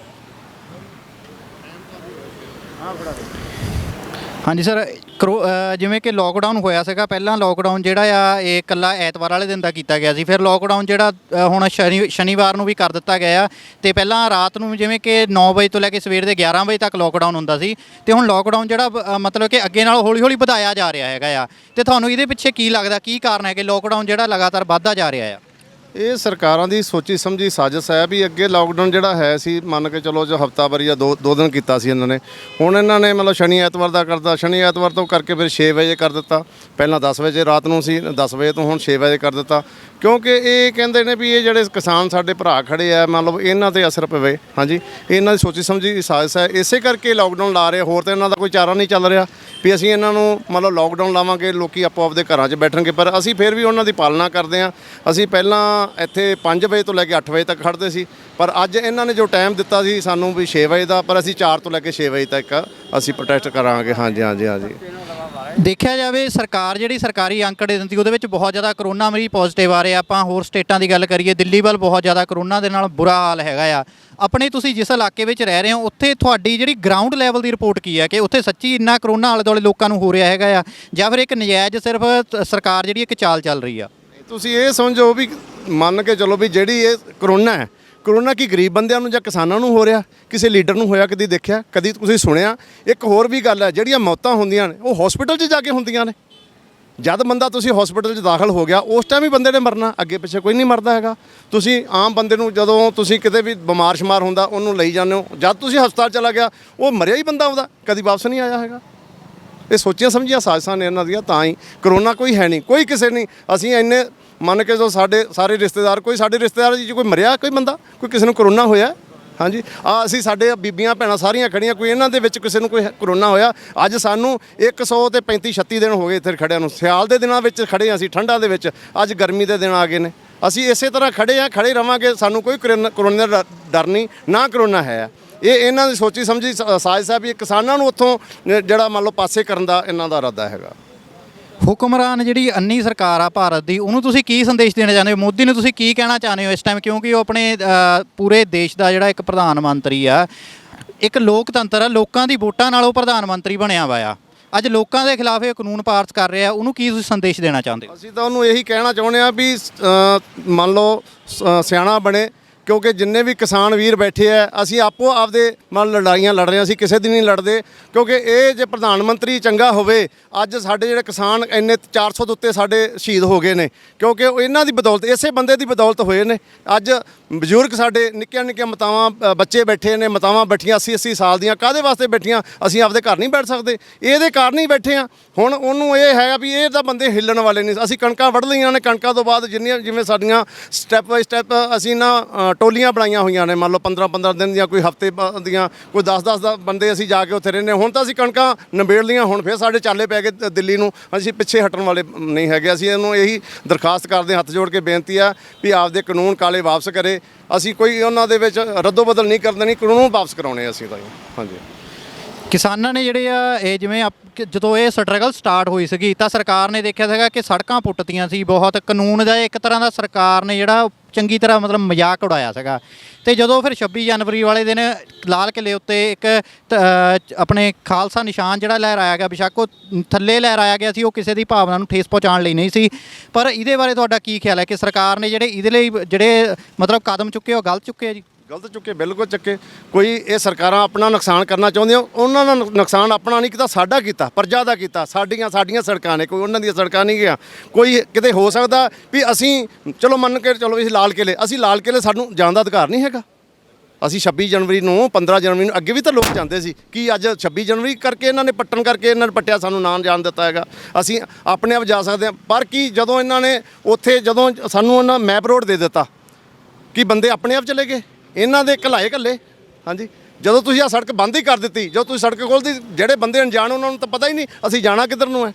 Speaker 4: ਹਾਂਜੀ ਸਰ, ਕਰੋ- ਜਿਵੇਂ ਕਿ ਲੋਕਡਾਊਨ ਹੋਇਆ ਸੀਗਾ, ਪਹਿਲਾਂ ਲੋਕਡਾਊਨ ਜਿਹੜਾ ਆ, ਇਹ ਇਕੱਲਾ ਐਤਵਾਰ ਵਾਲੇ ਦਿਨ ਦਾ ਕੀਤਾ ਗਿਆ ਸੀ। ਫਿਰ ਲੋਕਡਾਊਨ ਜਿਹੜਾ ਹੁਣ ਸ਼ਨੀ, ਸ਼ਨੀਵਾਰ ਨੂੰ ਵੀ ਕਰ ਦਿੱਤਾ ਗਿਆ ਆ। ਤੇ ਪਹਿਲਾਂ ਰਾਤ ਨੂੰ ਜਿਵੇਂ ਕਿ 9 ਵਜੇ ਤੋਂ ਲੈ ਕੇ ਸਵੇਰ ਦੇ 11 ਵਜੇ ਤੱਕ ਲੋਕਡਾਊਨ ਹੁੰਦਾ ਸੀ। ਤੇ ਹੁਣ ਲੋਕਡਾਊਨ ਜਿਹੜਾ ਮਤਲਬ ਕਿ ਅੱਗੇ ਨਾਲ ਹੌਲੀ ਹੌਲੀ ਵਧਾਇਆ ਜਾ ਰਿਹਾ ਹੈਗਾ ਆ। ਤੇ ਤੁਹਾਨੂੰ ਇਹਦੇ ਪਿੱਛੇ ਕੀ ਲੱਗਦਾ, ਕੀ ਕਾਰਨ ਹੈ ਕਿ ਲੋਕਡਾਊਨ ਜਿਹੜਾ ਲਗਾਤਾਰ ਵੱਧਦਾ ਜਾ ਰਿਹਾ ਆ।
Speaker 3: ਇਹ ਸਰਕਾਰਾਂ ਦੀ ਸੋਚੀ ਸਮਝੀ ਸਾਜ਼ਿਸ਼ ਹੈ ਵੀ ਅੱਗੇ ਲਾਕਡਾਊਨ ਜਿਹੜਾ ਹੈ ਸੀ, ਮੰਨ ਕੇ ਚਲੋ ਜੋ ਹਫ਼ਤਾ ਹਫਤਾਵਾਰੀ ਜਾਂ ਦੋ ਦੋ ਦਿਨ ਕੀਤਾ ਸੀ ਇਹਨਾਂ ਨੇ। ਹੁਣ ਇਹਨਾਂ ਨੇ ਮਤਲਬ ਸ਼ਨੀ ਐਤਵਾਰ ਦਾ ਕਰਦਾ ਸ਼ਨੀ ਐਤਵਾਰ ਤੋਂ ਕਰਕੇ ਫਿਰ 6 ਵਜੇ ਕਰ ਦਿੱਤਾ। ਪਹਿਲਾਂ 10 ਵਜੇ ਰਾਤ ਨੂੰ ਸੀ 10 ਵਜੇ ਤੋਂ ਹੁਣ 6 ਵਜੇ ਕਰ ਦਿੱਤਾ। ਕਿਉਂਕਿ ਇਹ ਕਹਿੰਦੇ ਨੇ ਵੀ ਇਹ ਜਿਹੜੇ ਕਿਸਾਨ ਸਾਡੇ ਭਰਾ ਖੜੇ ਆ ਮੰਨ ਲਓ ਇਹਨਾਂ ਤੇ ਅਸਰ ਪਵੇ। ਹਾਂਜੀ, ਇਹਨਾਂ ਦੀ ਸੋਚੀ ਸਮਝੀ ਸਾਜ਼ਿਸ਼ ਹੈ। ਇਸੇ ਕਰਕੇ ਲਾਕਡਾਊਨ ਲਾ ਰਹੇ ਹੋਰ ਤਾਂ ਇਹਨਾਂ ਦਾ ਕੋਈ ਚਾਰਾ ਨਹੀਂ ਚੱਲ ਰਿਹਾ ਵੀ ਅਸੀਂ ਇਹਨਾਂ ਨੂੰ ਮਤਲਬ ਲਾਕਡਾਊਨ ਲਾਵਾਂਗੇ, ਲੋਕੀ ਆਪੋ ਆਪਦੇ ਘਰਾਂ 'ਚ ਬੈਠਣਗੇ। ਪਰ ਅਸੀਂ ਫਿਰ ਵੀ ਉਹਨਾਂ ਦੀ ਪਾਲਣਾ ਕਰਦੇ ਹਾਂ। ਅਸੀਂ ਪਹਿਲਾਂ ਇੱਥੇ 5 ਵਜੇ ਤੋਂ ਲੈ ਕੇ 8 ਵਜੇ ਤੱਕ ਖੜਦੇ ਸੀ। ਪਰ ਅੱਜ ਇਹਨਾਂ ਨੇ ਜੋ ਟਾਈਮ ਦਿੱਤਾ ਸੀ ਸਾਨੂੰ ਵੀ 6 ਵਜੇ ਦਾ, ਪਰ ਅਸੀਂ 4 ਤੋਂ ਲੈ ਕੇ 6 ਵਜੇ ਤੱਕ ਅਸੀਂ ਪ੍ਰੋਟੈਸਟ ਕਰਾਂਗੇ। ਹਾਂਜੀ ਹਾਂਜੀ ਹਾਂਜੀ।
Speaker 4: ਦੇਖਿਆ ਜਾਵੇ, ਸਰਕਾਰ ਜਿਹੜੀ ਸਰਕਾਰੀ ਅੰਕੜੇ ਦਿੰਦੀ, ਉਹਦੇ ਵਿੱਚ ਬਹੁਤ ਜ਼ਿਆਦਾ ਕਰੋਨਾ ਮਰੀਜ਼ ਪੋਜ਼ਿਟਿਵ ਆ ਰਹੇ ਆਪਾਂ ਹੋਰ ਸਟੇਟਾਂ ਦੀ ਗੱਲ ਕਰੀਏ, ਦਿੱਲੀ ਵੱਲ ਬਹੁਤ ਜ਼ਿਆਦਾ ਕਰੋਨਾ ਦੇ ਨਾਲ ਬੁਰਾ ਹਾਲ ਹੈਗਾ ਆ। ਆਪਣੇ ਤੁਸੀਂ ਜਿਸ ਇਲਾਕੇ ਵਿੱਚ ਰਹਿ ਰਹੇ ਹੋ, ਉੱਥੇ ਤੁਹਾਡੀ ਜਿਹੜੀ ਗਰਾਊਂਡ ਲੈਵਲ ਦੀ ਰਿਪੋਰਟ ਕੀ ਹੈ ਕਿ ਉੱਥੇ ਸੱਚੀ ਇੰਨਾ ਕਰੋਨਾ ਆਲੇ ਦੁਆਲੇ ਲੋਕਾਂ ਨੂੰ ਹੋ ਰਿਹਾ ਹੈਗਾ ਆ, ਜਾਂ ਫਿਰ ਇੱਕ ਨਜਾਇਜ਼ ਸਿਰਫ ਸਰਕਾਰ ਜਿਹੜੀ ਇੱਕ ਚਾਲ ਚੱਲ ਰਹੀ ਆ?
Speaker 3: ਤੁਸੀਂ ਇਹ ਸਮਝੋ ਵੀ ਮੰਨ ਕੇ ਚਲੋ ਵੀ ਜਿਹੜੀ ਇਹ ਕਰੋਨਾ ਹੈ, ਕਰੋਨਾ ਕੀ ਗਰੀਬ ਬੰਦਿਆਂ ਨੂੰ ਜਾਂ ਕਿਸਾਨਾਂ ਨੂੰ ਹੋ ਰਿਹਾ, ਕਿਸੇ ਲੀਡਰ ਨੂੰ ਹੋਇਆ, ਕਦੀ ਦੇਖਿਆ, ਕਦੀ ਤੁਸੀਂ ਸੁਣਿਆ। ਇੱਕ ਹੋਰ ਵੀ ਗੱਲ ਹੈ, ਜਿਹੜੀਆਂ ਮੌਤਾਂ ਹੁੰਦੀਆਂ ਨੇ, ਉਹ ਹਸਪੀਟਲ 'ਚ ਜਾ ਕੇ ਹੁੰਦੀਆਂ ਨੇ। ਜਦ ਬੰਦਾ ਤੁਸੀਂ ਹਸਪੀਟਲ 'ਚ ਦਾਖਲ ਹੋ ਗਿਆ, ਉਸ ਟਾਈਮ ਹੀ ਬੰਦੇ ਨੇ ਮਰਨਾ, ਅੱਗੇ ਪਿੱਛੇ ਕੋਈ ਨਹੀਂ ਮਰਦਾ ਹੈਗਾ। ਤੁਸੀਂ ਆਮ ਬੰਦੇ ਨੂੰ ਜਦੋਂ ਤੁਸੀਂ ਕਿਤੇ ਵੀ ਬਿਮਾਰ ਸ਼ਮਾਰ ਹੁੰਦਾ, ਉਹਨੂੰ ਲਈ ਜਾਂਦੇ ਹੋ। ਜਦ ਤੁਸੀਂ ਹਸਪਤਾਲ ਚਲਾ ਗਿਆ, ਉਹ ਮਰਿਆ ਹੀ ਬੰਦਾ ਉਹਦਾ, ਕਦੀ ਵਾਪਸ ਨਹੀਂ ਆਇਆ ਹੈਗਾ। ਇਹ ਸੋਚੀਆਂ ਸਮਝੀਆਂ ਸਾਜ਼ਿਸ਼ਾਂ ਨੇ ਇਹਨਾਂ ਦੀਆਂ, ਤਾਂ ਹੀ। ਕਰੋਨਾ ਕੋਈ ਹੈ ਨਹੀਂ, ਕੋਈ ਕਿਸੇ ਨਹੀਂ। ਅਸੀਂ ਇੰਨੇ, ਮੰਨ ਕੇ ਜੋ ਸਾਡੇ ਸਾਰੇ ਰਿਸ਼ਤੇਦਾਰ, ਕੋਈ ਸਾਡੇ ਰਿਸ਼ਤੇਦਾਰ ਜੀ ਕੋਈ ਮਰਿਆ ਕੋਈ ਬੰਦਾ, ਕੋਈ ਕਿਸੇ ਨੂੰ ਕਰੋਨਾ ਹੋਇਆ ਹਾਂਜੀ। ਆ ਅਸੀਂ ਸਾਡੇ ਬੀਬੀਆਂ ਭੈਣਾਂ ਸਾਰੀਆਂ ਖੜੀਆਂ, ਕੋਈ ਇਹਨਾਂ ਦੇ ਵਿੱਚ ਕਿਸੇ ਨੂੰ ਕੋਈ ਕਰੋਨਾ ਹੋਇਆ, ਅੱਜ ਸਾਨੂੰ 100 ਤੇ 35 36 ਦਿਨ ਹੋ ਗਏ ਇੱਥੇ ਖੜਿਆਂ ਨੂੰ। ਸਿਆਲ ਦੇ ਦਿਨਾਂ ਵਿੱਚ ਖੜੇ ਹਾਂ ਅਸੀਂ, ਠੰਡਾਂ ਦੇ ਵਿੱਚ, ਅੱਜ ਗਰਮੀ ਦੇ ਦਿਨ ਆ ਗਏ ਨੇ। ਅਸੀਂ ਇਸੇ ਤਰ੍ਹਾਂ ਖੜੇ ਆ, ਖੜੇ ਰਵਾਂਗੇ, ਸਾਨੂੰ ਕੋਈ ਕਰੋਨਾ ਕਰੋਨਾ ਦਾ ਡਰ ਨਹੀਂ, ਨਾ ਕਰੋਨਾ ਹੈ। ਇਹ ਇਹਨਾਂ ਦੀ ਸੋਚੀ ਸਮਝੀ ਸਾਜ ਸਾਜ਼ਿਸ਼ ਹੈ ਵੀ ਇਹ ਕਿਸਾਨਾਂ ਨੂੰ ਉੱਥੋਂ, ਜਿਹੜਾ ਮੰਨ ਲਓ ਪਾਸੇ ਕਰਨ ਦਾ ਇਹਨਾਂ ਦਾ ਇਰਾਦਾ ਹੈਗਾ।
Speaker 4: ਹੁਕਮਰਾਨ ਜਿਹੜੀ ਅੰਨੀ ਸਰਕਾਰ ਆ ਭਾਰਤ ਦੀ ਉਹਨੂੰ ਤੁਸੀਂ ਕੀ ਸੰਦੇਸ਼ ਦੇਣਾ ਚਾਹੁੰਦੇ ਹੋ? ਮੋਦੀ ਨੂੰ ਤੁਸੀਂ ਕੀ ਕਹਿਣਾ ਚਾਹੁੰਦੇ ਹੋ ਇਸ ਟਾਈਮ ਕਿਉਂਕਿ ਉਹ ਆਪਣੇ ਅ, ਪੂਰੇ ਦੇਸ਼ ਦਾ ਜਿਹੜਾ ਇੱਕ ਪ੍ਰਧਾਨ ਮੰਤਰੀ ਆ ਇੱਕ ਲੋਕਤੰਤਰ ਆ ਲੋਕਾਂ ਦੀ ਵੋਟਾਂ ਨਾਲ ਉਹ ਪ੍ਰਧਾਨ ਮੰਤਰੀ ਬਣਿਆ ਵਾ ਆ। ਅੱਜ ਲੋਕਾਂ ਦੇ ਖਿਲਾਫ ਇਹ ਕਾਨੂੰਨ ਪਾਸ ਕਰ ਰਿਹਾ ਉਹਨੂੰ ਕੀ ਤੁਸੀਂ ਸੰਦੇਸ਼ ਦੇਣਾ ਚਾਹੁੰਦੇ ਹੋ?
Speaker 3: ਅਸੀਂ ਤਾਂ ਉਹਨੂੰ ਇਹੀ ਕਹਿਣਾ ਚਾਹੁੰਦੇ ਆ ਵੀ ਅ, ਮੰਨ ਲਓ ਸ- ਸਿਆਣਾ ਬਣੇ ਕਿਉਂਕਿ ਜਿੰਨੇ ਵੀ ਕਿਸਾਨ ਵੀਰ ਬੈਠੇ ਆ, ਅਸੀਂ ਆਪੋ ਆਪਦੇ ਮਨ ਲੜਾਈਆਂ ਲੜ ਰਹੇ ਹਾਂ, ਅਸੀਂ ਕਿਸੇ ਦੀ ਨਹੀਂ ਲੜਦੇ। ਕਿਉਂਕਿ ਇਹ ਜੇ ਪ੍ਰਧਾਨ ਮੰਤਰੀ ਚੰਗਾ ਹੋਵੇ, ਅੱਜ ਸਾਡੇ ਜਿਹੜੇ ਕਿਸਾਨ ਇੰਨੇ 400 ਦੇ ਉੱਤੇ ਸਾਡੇ ਸ਼ਹੀਦ ਹੋ ਗਏ ਨੇ। ਕਿਉਂਕਿ ਇਹਨਾਂ ਦੀ ਬਦੌਲਤ, ਇਸੇ ਬੰਦੇ ਦੀ ਬਦੌਲਤ ਹੋਏ ਨੇ। ਅੱਜ ਬਜ਼ੁਰਗ ਸਾਡੇ ਨਿੱਕੀਆਂ ਨਿੱਕੀਆਂ ਮਤਾਵਾਂ ਬੱਚੇ ਬੈਠੇ ਨੇ, ਮਤਾਵਾਂ ਬੈਠੀਆਂ 80 80 ਸਾਲ ਦੀਆਂ ਕਾਦੇ ਵਾਸਤੇ ਬੈਠੀਆਂ? ਅਸੀਂ ਆਪਦੇ ਘਰ ਨਹੀਂ ਬੈਠ ਸਕਦੇ। ਇਹਦੇ ਕਾਰਨ ਹੀ ਬੈਠੇ ਆ ਹੁਣ ਉਹਨੂੰ ਇਹ ਹੈਗਾ ਵੀ ਇਹ ਤਾਂ ਬੰਦੇ ਹਿੱਲਣ ਵਾਲੇ ਨਹੀਂ ਅਸੀਂ ਕਣਕਾਂ ਵੱਢ ਲਈਆਂ ਨੇ, ਕਣਕਾਂ ਤੋਂ ਬਾਅਦ ਜਿੰਨੀਆਂ, ਜਿਵੇਂ ਸਾਡੀਆਂ ਸਟੈਪ ਬਾਈ ਸਟੈਪ ਅਸੀਂ ਨਾ ਟੋਲੀਆਂ ਬਣਾਈਆਂ ਹੋਈਆਂ ਨੇ ਮੰਨ ਲਓ 15 15 ਦਿਨ ਦੀਆਂ ਕੋਈ ਹਫ਼ਤੇ ਦੀਆਂ ਕੋਈ 10 10 ਦਾ ਬੰਦੇ ਅਸੀਂ ਜਾ ਕੇ ਉੱਥੇ ਰਹਿੰਦੇ ਹਾਂ। ਹੁਣ ਤਾਂ ਅਸੀਂ ਕਣਕਾਂ ਨਿਬੇੜ ਲਈਆਂ ਹੁਣ ਫਿਰ ਸਾਡੇ ਚਾਲੇ ਪੈ ਗਏ ਦਿੱਲੀ ਨੂੰ। ਅਸੀਂ ਪਿੱਛੇ ਹਟਣ ਵਾਲੇ ਨਹੀਂ ਹੈਗੇ। ਅਸੀਂ ਇਹਨੂੰ ਇਹੀ ਦਰਖਾਸਤ ਕਰਦੇ ਹਾਂ, ਹੱਥ ਜੋੜ ਕੇ ਬੇਨਤੀ ਆ ਵੀ ਆਪਦੇ ਕਾਨੂੰਨ ਕਾਲੇ ਵਾਪਸ ਕਰੇ। ਅਸੀਂ ਕੋਈ ਉਹਨਾਂ ਦੇ ਵਿੱਚ ਰੱਦੋ ਬਦਲ ਨਹੀਂ ਕਰਦੇ ਨਹੀਂ ਕਾਨੂੰਨ ਵਾਪਸ ਕਰਾਉਣੇ ਅਸੀਂ ਤਾਂ ਹਾਂਜੀ।
Speaker 4: ਕਿਸਾਨਾਂ ਨੇ ਜਿਹੜੇ ਆ, ਇਹ ਜਿਵੇਂ ਆਪ- ਕਿ ਜਦੋਂ ਇਹ ਸਟਰਗਲ ਸਟਾਰਟ ਹੋਈ ਸੀਗੀ, ਤਾਂ ਸਰਕਾਰ ਨੇ ਦੇਖਿਆ ਸੀਗਾ ਕਿ ਸੜਕਾਂ ਪੁੱਟਤੀਆਂ ਸੀ ਬਹੁਤ। ਕਾਨੂੰਨ ਦਾ ਇੱਕ ਤਰ੍ਹਾਂ ਦਾ ਸਰਕਾਰ ਨੇ ਜਿਹੜਾ ਚੰਗੀ ਤਰ੍ਹਾਂ ਮਤਲਬ ਮਜ਼ਾਕ ਉਡਾਇਆ ਸੀਗਾ। ਤੇ ਜਦੋਂ ਫਿਰ 26 ਜਨਵਰੀ ਵਾਲੇ ਦਿਨ ਲਾਲ ਕਿਲੇ ਉੱਤੇ ਇੱਕ, ਤ- ਅਹ, ਆਪਣੇ ਖਾਲਸਾ ਨਿਸ਼ਾਨ ਜਿਹੜਾ ਲਹਿਰਾਇਆ ਗਿਆ, ਬੇਸ਼ੱਕ ਉਹ ਥੱਲੇ ਲਹਿਰਾਇਆ ਗਿਆ ਸੀ, ਉਹ ਕਿਸੇ ਦੀ ਭਾਵਨਾ ਨੂੰ ਠੇਸ ਪਹੁੰਚਾਉਣ ਲਈ ਨਹੀਂ ਸੀ। ਪਰ ਇਹਦੇ ਬਾਰੇ ਤੁਹਾਡਾ ਕੀ ਖਿਆਲ ਹੈ ਕਿ ਸਰਕਾਰ ਨੇ ਜਿਹੜੇ, ਇਹਦੇ ਲਈ ਜਿਹੜੇ ਮਤਲਬ ਕਦਮ ਚੁੱਕੇ ਉਹ ਗਲਤ ਚੁੱਕੇ ਆ ਜੀ?
Speaker 3: ਗਲਤ ਚੁੱਕੇ, ਬਿਲਕੁਲ ਚੱਕੇ। ਕੋਈ ਇਹ ਸਰਕਾਰਾਂ ਆਪਣਾ ਨੁਕਸਾਨ ਕਰਨਾ ਚਾਹੁੰਦੀਆਂ, ਉਹਨਾਂ ਦਾ ਨੁਕਸਾਨ ਆਪਣਾ ਨਹੀਂ ਕੀਤਾ, ਸਾਡਾ ਕੀਤਾ, ਪ੍ਰਜਾ ਦਾ ਕੀਤਾ, ਸਾਡੀਆਂ ਸਾਡੀਆਂ ਸੜਕਾਂ ਨੇ, ਕੋਈ ਉਹਨਾਂ ਦੀਆਂ ਸੜਕਾਂ ਨਹੀਂ ਗਿਆ ਕੋਈ ਕਿਤੇ ਹੋ ਸਕਦਾ ਵੀ ਅਸੀਂ, ਚਲੋ ਮੰਨ ਕੇ, ਚਲੋ ਅਸੀਂ ਲਾਲ ਕਿਲੇ ਅਸੀਂ ਲਾਲ ਕਿਲੇ ਸਾਨੂੰ ਜਾਣ ਦਾ ਅਧਿਕਾਰ ਨਹੀਂ ਹੈਗਾ। ਅਸੀਂ 26 ਜਨਵਰੀ ਨੂੰ 15 ਜਨਵਰੀ ਨੂੰ, ਅੱਗੇ ਵੀ ਤਾਂ ਲੋਕ ਜਾਂਦੇ ਸੀ ਕੀ ਅੱਜ 26 ਜਨਵਰੀ ਕਰਕੇ ਇਹਨਾਂ ਨੇ ਪੱਟਣ ਕਰਕੇ ਇਹਨਾਂ ਨੇ ਪੱਟਿਆ, ਸਾਨੂੰ ਨਾਂ ਜਾਣ ਦਿੱਤਾ ਹੈਗਾ। ਅਸੀਂ ਆਪਣੇ ਆਪ ਜਾ ਸਕਦੇ ਹਾਂ, ਪਰ ਕੀ ਜਦੋਂ ਇਹਨਾਂ ਨੇ ਉੱਥੇ, ਜਦੋਂ ਸਾਨੂੰ ਉਹਨਾਂ ਮੈਪ ਰੋਡ ਦੇ ਦਿੱਤਾ ਕੀ ਬੰਦੇ ਆਪਣੇ ਆਪ ਚਲੇ ਗਏ? ਇਹਨਾਂ ਦੇ ਘਲਾਏ ਘੱਲੇ। ਹਾਂਜੀ। ਜਦੋਂ ਤੁਸੀਂ ਆ ਸੜਕ ਬੰਦ ਹੀ ਕਰ ਦਿੱਤੀ, ਜਦੋਂ ਤੁਸੀਂ ਸੜਕ ਖੋਲ੍ਹਦੀ ਜਿਹੜੇ ਬੰਦੇ ਅਣਜਾਣ ਉਹਨਾਂ ਨੂੰ ਤਾਂ ਪਤਾ ਹੀ ਨਹੀਂ, ਅਸੀਂ ਜਾਣਾ ਕਿੱਧਰ ਨੂੰ ਹੈ।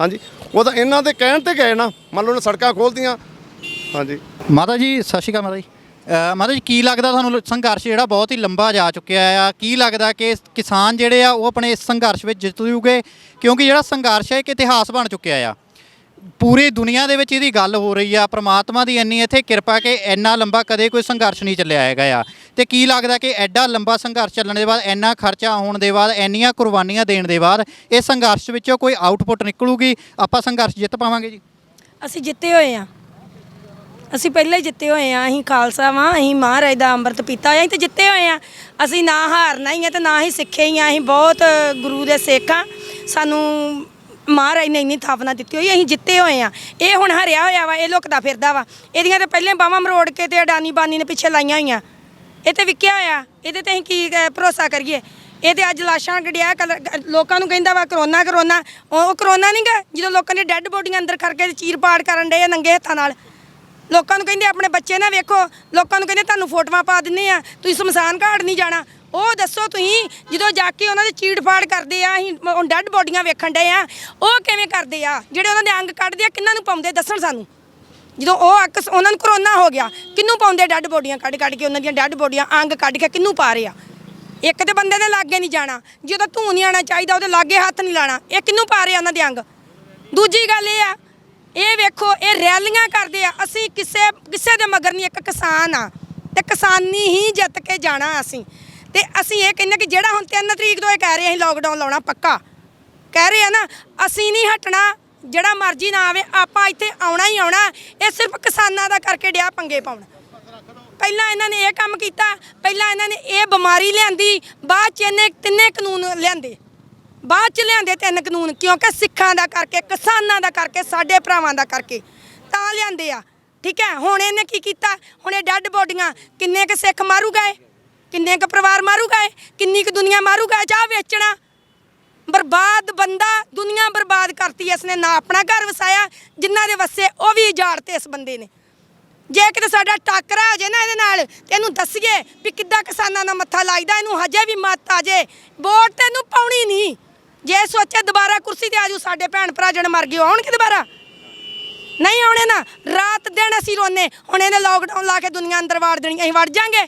Speaker 3: ਹਾਂਜੀ। ਉਹ ਤਾਂ ਇਹਨਾਂ ਦੇ ਕਹਿਣ ਤੇ ਗਏ ਨਾ। ਮੰਨ ਲਓ ਉਹਨੇ ਸੜਕਾਂ ਖੋਲ੍ਹਦੀਆਂ ਹਾਂਜੀ।
Speaker 4: ਮਾਤਾ ਜੀ, ਸਤਿ ਸ਼੍ਰੀ ਅਕਾਲ ਮਾਤਾ ਜੀ। ਅਹ ਮਾਤਾ ਜੀ, ਕੀ ਲੱਗਦਾ ਤੁਹਾਨੂੰ ਸੰਘਰਸ਼ ਜਿਹੜਾ ਬਹੁਤ ਹੀ ਲੰਬਾ ਜਾ ਚੁੱਕਿਆ ਆ? ਕੀ ਲੱਗਦਾ ਕਿ ਕਿਸਾਨ ਜਿਹੜੇ ਆ, ਉਹ ਆਪਣੇ ਇਸ ਸੰਘਰਸ਼ ਵਿੱਚ ਜਿੱਤ ਜੂਗੇ ਕਿਉਂਕਿ ਜਿਹੜਾ ਸੰਘਰਸ਼ ਹੈ ਇੱਕ ਇਤਿਹਾਸ ਬਣ ਚੁੱਕਿਆ ਆ। ਪੂਰੀ ਦੁਨੀਆ ਦੇ ਵਿੱਚ ਇਹਦੀ ਗੱਲ ਹੋ ਰਹੀ ਆ, ਪ੍ਰਮਾਤਮਾ ਦੀ ਇੰਨੀ ਇੱਥੇ ਕਿਰਪਾ ਕਿ ਇੰਨਾ ਲੰਬਾ ਕਦੇ ਕੋਈ ਸੰਘਰਸ਼ ਨਹੀਂ ਚੱਲਿਆ ਹੈਗਾ ਆ। ਤੇ ਕੀ ਲੱਗਦਾ ਕਿ ਐਡਾ ਲੰਬਾ ਸੰਘਰਸ਼ ਚੱਲਣ ਦੇ ਬਾਅਦ, ਇੰਨਾ ਖਰਚਾ ਹੋਣ ਦੇ ਬਾਅਦ, ਇੰਨੀਆਂ ਕੁਰਬਾਨੀਆਂ ਦੇਣ ਦੇ ਬਾਅਦ, ਇਹ ਸੰਘਰਸ਼ ਵਿੱਚੋਂ ਕੋਈ ਆਊਟਪੁੱਟ ਨਿਕਲੂਗੀ? ਆਪਾਂ ਸੰਘਰਸ਼ ਜਿੱਤ ਪਾਵਾਂਗੇ ਜੀ।
Speaker 2: ਅਸੀਂ ਜਿੱਤੇ ਹੋਏ ਆ। ਅਸੀਂ ਪਹਿਲਾਂ ਹੀ ਜਿੱਤੇ ਹੋਏ ਆ। ਅਸੀਂ ਖਾਲਸਾ ਵਾਂ, ਅਸੀਂ ਮਹਾਰਾਜ ਦਾ ਅੰਮ੍ਰਿਤ ਪੀਤਾ ਹੋਇਆ, ਅਸੀਂ ਤੇ ਜਿੱਤੇ ਹੋਏ ਆ। ਅਸੀਂ ਨਾ ਹਾਰਨਾ ਹੀ ਆ ਤੇ ਨਾ ਹੀ ਸਿੱਖੇ ਹੀ ਆ। ਅਸੀਂ ਬਹੁਤ ਗੁਰੂ ਦੇ ਸਿੱਖ। ਆ ਸਾਨੂੰ ਮਹਾਰਾਜ ਨੇ ਇੰਨੀ ਥਾਪਨਾ ਦਿੱਤੀ ਹੋਈ ਅਸੀਂ ਜਿੱਤੇ ਹੋਏ ਆ ਇਹ ਹੁਣ ਹਰਿਆ ਹੋਇਆ ਵਾ ਇਹ ਲੁਕਦਾ ਫਿਰਦਾ ਵਾ। ਇਹਦੀਆਂ ਤੇ ਪਹਿਲੇ ਬਾਹਾਂ ਮਰੋੜ ਕੇ ਤੇ ਅਡਾਨੀ ਬਾਨੀ ਨੇ ਪਿੱਛੇ ਲਾਈਆਂ ਹੋਈਆਂ। ਇਹ ਤੇ ਵਿਕਿਆ ਹੋਇਆ ਇਹਦੇ ਤੇ ਅਸੀਂ ਕੀ ਅਹ, ਭਰੋਸਾ ਕਰੀਏ? ਇਹ ਤੇ ਅੱਜ ਲਾਸ਼ਾਂ ਗੜਿਆ ਕਲ- ਗ- ਲੋਕਾਂ ਨੂੰ ਕਹਿੰਦਾ ਵਾ ਕਰੋਨਾ ਕਰੋਨਾ। ਉਹ ਉਹ ਕਰੋਨਾ ਨਹੀਂ ਗਾ ਜਦੋਂ ਲੋਕਾਂ ਦੀ ਡੈੱਡ ਬੋਡੀਆਂ ਅੰਦਰ ਕਰਕੇ ਚੀਰ ਪਾੜ ਕਰਨ ਡਏ ਆ ਨੰਗੇ ਹੱਥਾਂ ਨਾਲ। ਲੋਕਾਂ ਨੂੰ ਕਹਿੰਦੇ ਆਪਣੇ ਬੱਚੇ ਨਾ ਵੇਖੋ। ਲੋਕਾਂ ਨੂੰ ਕਹਿੰਦੇ ਤੁਹਾਨੂੰ ਫੋਟੋਆਂ ਪਾ ਦਿੰਨੇ ਆ। ਤੁਸੀਂ ਸ਼ਮਸ਼ਾਨ ਘਾਟ ਨਹੀਂ ਜਾਣਾ। ਉਹ ਦੱਸੋ ਤੁਸੀਂ, ਜਦੋਂ ਜਾ ਕੇ ਉਹਨਾਂ ਦੇ ਚੀੜ ਫਾੜ ਕਰਦੇ ਆ, ਅਸੀਂ ਡੈੱਡ ਬੋਡੀਆਂ ਵੇਖਣ ਡਏ ਆ, ਉਹ ਕਿਵੇਂ ਕਰਦੇ ਆ? ਜਿਹੜੇ ਉਹਨਾਂ ਦੇ ਅੰਗ ਕੱਢਦੇ ਆ, ਕਿੰਨਾਂ ਨੂੰ ਪਾਉਂਦੇ ਦੱਸਣ ਸਾਨੂੰ। ਜਦੋਂ ਉਹ ਅਕਸ ਉਹਨਾਂ ਨੂੰ ਕਰੋਨਾ ਹੋ ਗਿਆ ਕਿੰਨੂੰ ਪਾਉਂਦੇ ਡੈੱਡ ਬੋਡੀਆਂ ਕੱਢ ਕੱਢ ਕੇ, ਉਹਨਾਂ ਦੀਆਂ ਡੈੱਡ ਬੋਡੀਆਂ ਅੰਗ ਕੱਢ ਕੇ ਕਿੰਨੂੰ ਪਾ ਰਹੇ ਆ? ਇੱਕ ਤੇ ਬੰਦੇ ਦੇ ਲਾਗੇ ਨਹੀਂ ਜਾਣਾ, ਜਦੋਂ ਧੂੰ ਨਹੀਂ ਆਣਾ ਚਾਹੀਦਾ, ਉਹਦੇ ਲਾਗੇ ਹੱਥ ਨਹੀਂ ਲਾਣਾ, ਇਹ ਕਿੰਨੂੰ ਪਾ ਰਹੇ ਆ ਉਹਨਾਂ ਦੇ ਅੰਗ? ਦੂਜੀ ਗੱਲ ਇਹ ਆ, ਇਹ ਵੇਖੋ, ਇਹ ਰੈਲੀਆਂ ਕਰਦੇ ਆ, ਅਸੀਂ ਕਿਸੇ ਕਿਸੇ ਦੇ ਮਗਰ ਨਹੀਂ, ਇੱਕ ਕਿਸਾਨ ਆ, ਤੇ ਕਿਸਾਨੀ ਹੀ ਜਿੱਤ ਕੇ ਜਾਣਾ ਅਸੀਂ। ਤੇ ਅਸੀਂ ਇਹ ਕਹਿੰਦੇ ਕਿ ਜਿਹੜਾ ਹੁਣ 3 ਤਰੀਕ ਤੋਂ ਇਹ ਕਹਿ ਰਹੇ ਅਸੀਂ ਲੋਕਡਾਊਨ ਲਾਉਣਾ ਪੱਕਾ। ਕਹਿ ਰਹੇ ਆ ਨਾ, ਅਸੀਂ ਨਹੀਂ ਹਟਣਾ, ਜਿਹੜਾ ਮਰਜ਼ੀ ਨਾ ਆਵੇ, ਆਪਾਂ ਇੱਥੇ ਆਉਣਾ ਹੀ ਆਉਣਾ, ਇਹ ਸਿਰਫ ਕਿਸਾਨਾਂ ਦਾ ਕਰਕੇ ਡਿਆ ਪੰਗੇ ਪਾਉਣ। ਪਹਿਲਾਂ ਇਹਨਾਂ ਨੇ ਇਹ ਕੰਮ ਕੀਤਾ, ਪਹਿਲਾਂ ਇਹਨਾਂ ਨੇ ਇਹ ਬਿਮਾਰੀ ਲਿਆਂਦੀ, ਬਾਅਦ ਚ ਇਹਨੇ ਤਿੰਨੇ ਕਾਨੂੰਨ ਲਿਆਂਦੇ। ਬਾਅਦ ਚ ਲਿਆਂਦੇ ਤਿੰਨ ਕਾਨੂੰਨ, ਕਿਉਂਕਿ ਸਿੱਖਾਂ ਦਾ ਕਰਕੇ, ਕਿਸਾਨਾਂ ਦਾ ਕਰਕੇ, ਸਾਡੇ ਭਰਾਵਾਂ ਦਾ ਕਰਕੇ। ਤਾਂ ਲਿਆਂਦੇ ਆ, ਠੀਕ ਹੈ? ਹੁਣ ਇਹਨੇ ਕੀ ਕੀਤਾ? ਹੁਣ ਇਹ ਡੈੱਡ ਬੋਡੀਆਂ ਕਿੰਨੇ ਕ ਸਿੱਖ ਮਾਰੂ ਗਏ? ਕਿੰਨੇ ਕੁ ਪਰਿਵਾਰ ਮਾਰੂਗਾ ਕਿੰਨੀ ਕੁ ਦੁਨੀਆ ਮਾਰੂਗਾ? ਚਾਹ ਵੇਚਣਾ। ਬਰਬਾਦ ਬੰਦਾ ਦੁਨੀਆ ਬਰਬਾਦ ਕਰਤੀ, ਇਸਨੇ ਨਾ ਆਪਣਾ ਘਰ ਵਸਾਇਆ, ਜਿਨ੍ਹਾਂ ਦੇ ਵਸੇ ਉਹ ਵੀ ਉਜਾੜਤੇ ਇਸ ਬੰਦੇ ਨੇ। ਜੇ ਕਿਤੇ ਸਾਡਾ ਟੱਕਰਾ ਹੋ ਜੇ ਨਾ ਇਹਦੇ ਨਾਲ, ਤੇ ਇਹਨੂੰ ਦੱਸੀਏ ਵੀ ਕਿੱਦਾਂ ਕਿਸਾਨਾਂ ਦਾ ਮੱਥਾ ਲੱਗਦਾ ਇਹਨੂੰ ਹਜੇ ਵੀ ਮੱਤ ਆ ਜੇ। ਵੋਟ ਤੈਨੂੰ ਪਾਉਣੀ ਨਹੀਂ। ਜੇ ਸੋਚੇ ਦੁਬਾਰਾ ਕੁਰਸੀ ਤੇ ਆਜੂ ਸਾਡੇ ਭੈਣ ਭਰਾ ਜਿਹੜੇ ਮਰ ਗਏ ਆਉਣਗੇ ਦੁਬਾਰਾ? ਨਹੀਂ ਆਉਣੇ ਨਾ। ਰਾਤ ਦਿਨ ਅਸੀਂ ਰੋਨੇ ਹੁਣ ਇਹਨੇ ਲੋਕਡਾਊਨ ਲਾ ਕੇ ਦੁਨੀਆ ਅੰਦਰ ਵਾੜ ਦੇਣੀ, ਅਸੀਂ ਵੜ ਜਾਾਂਗੇ।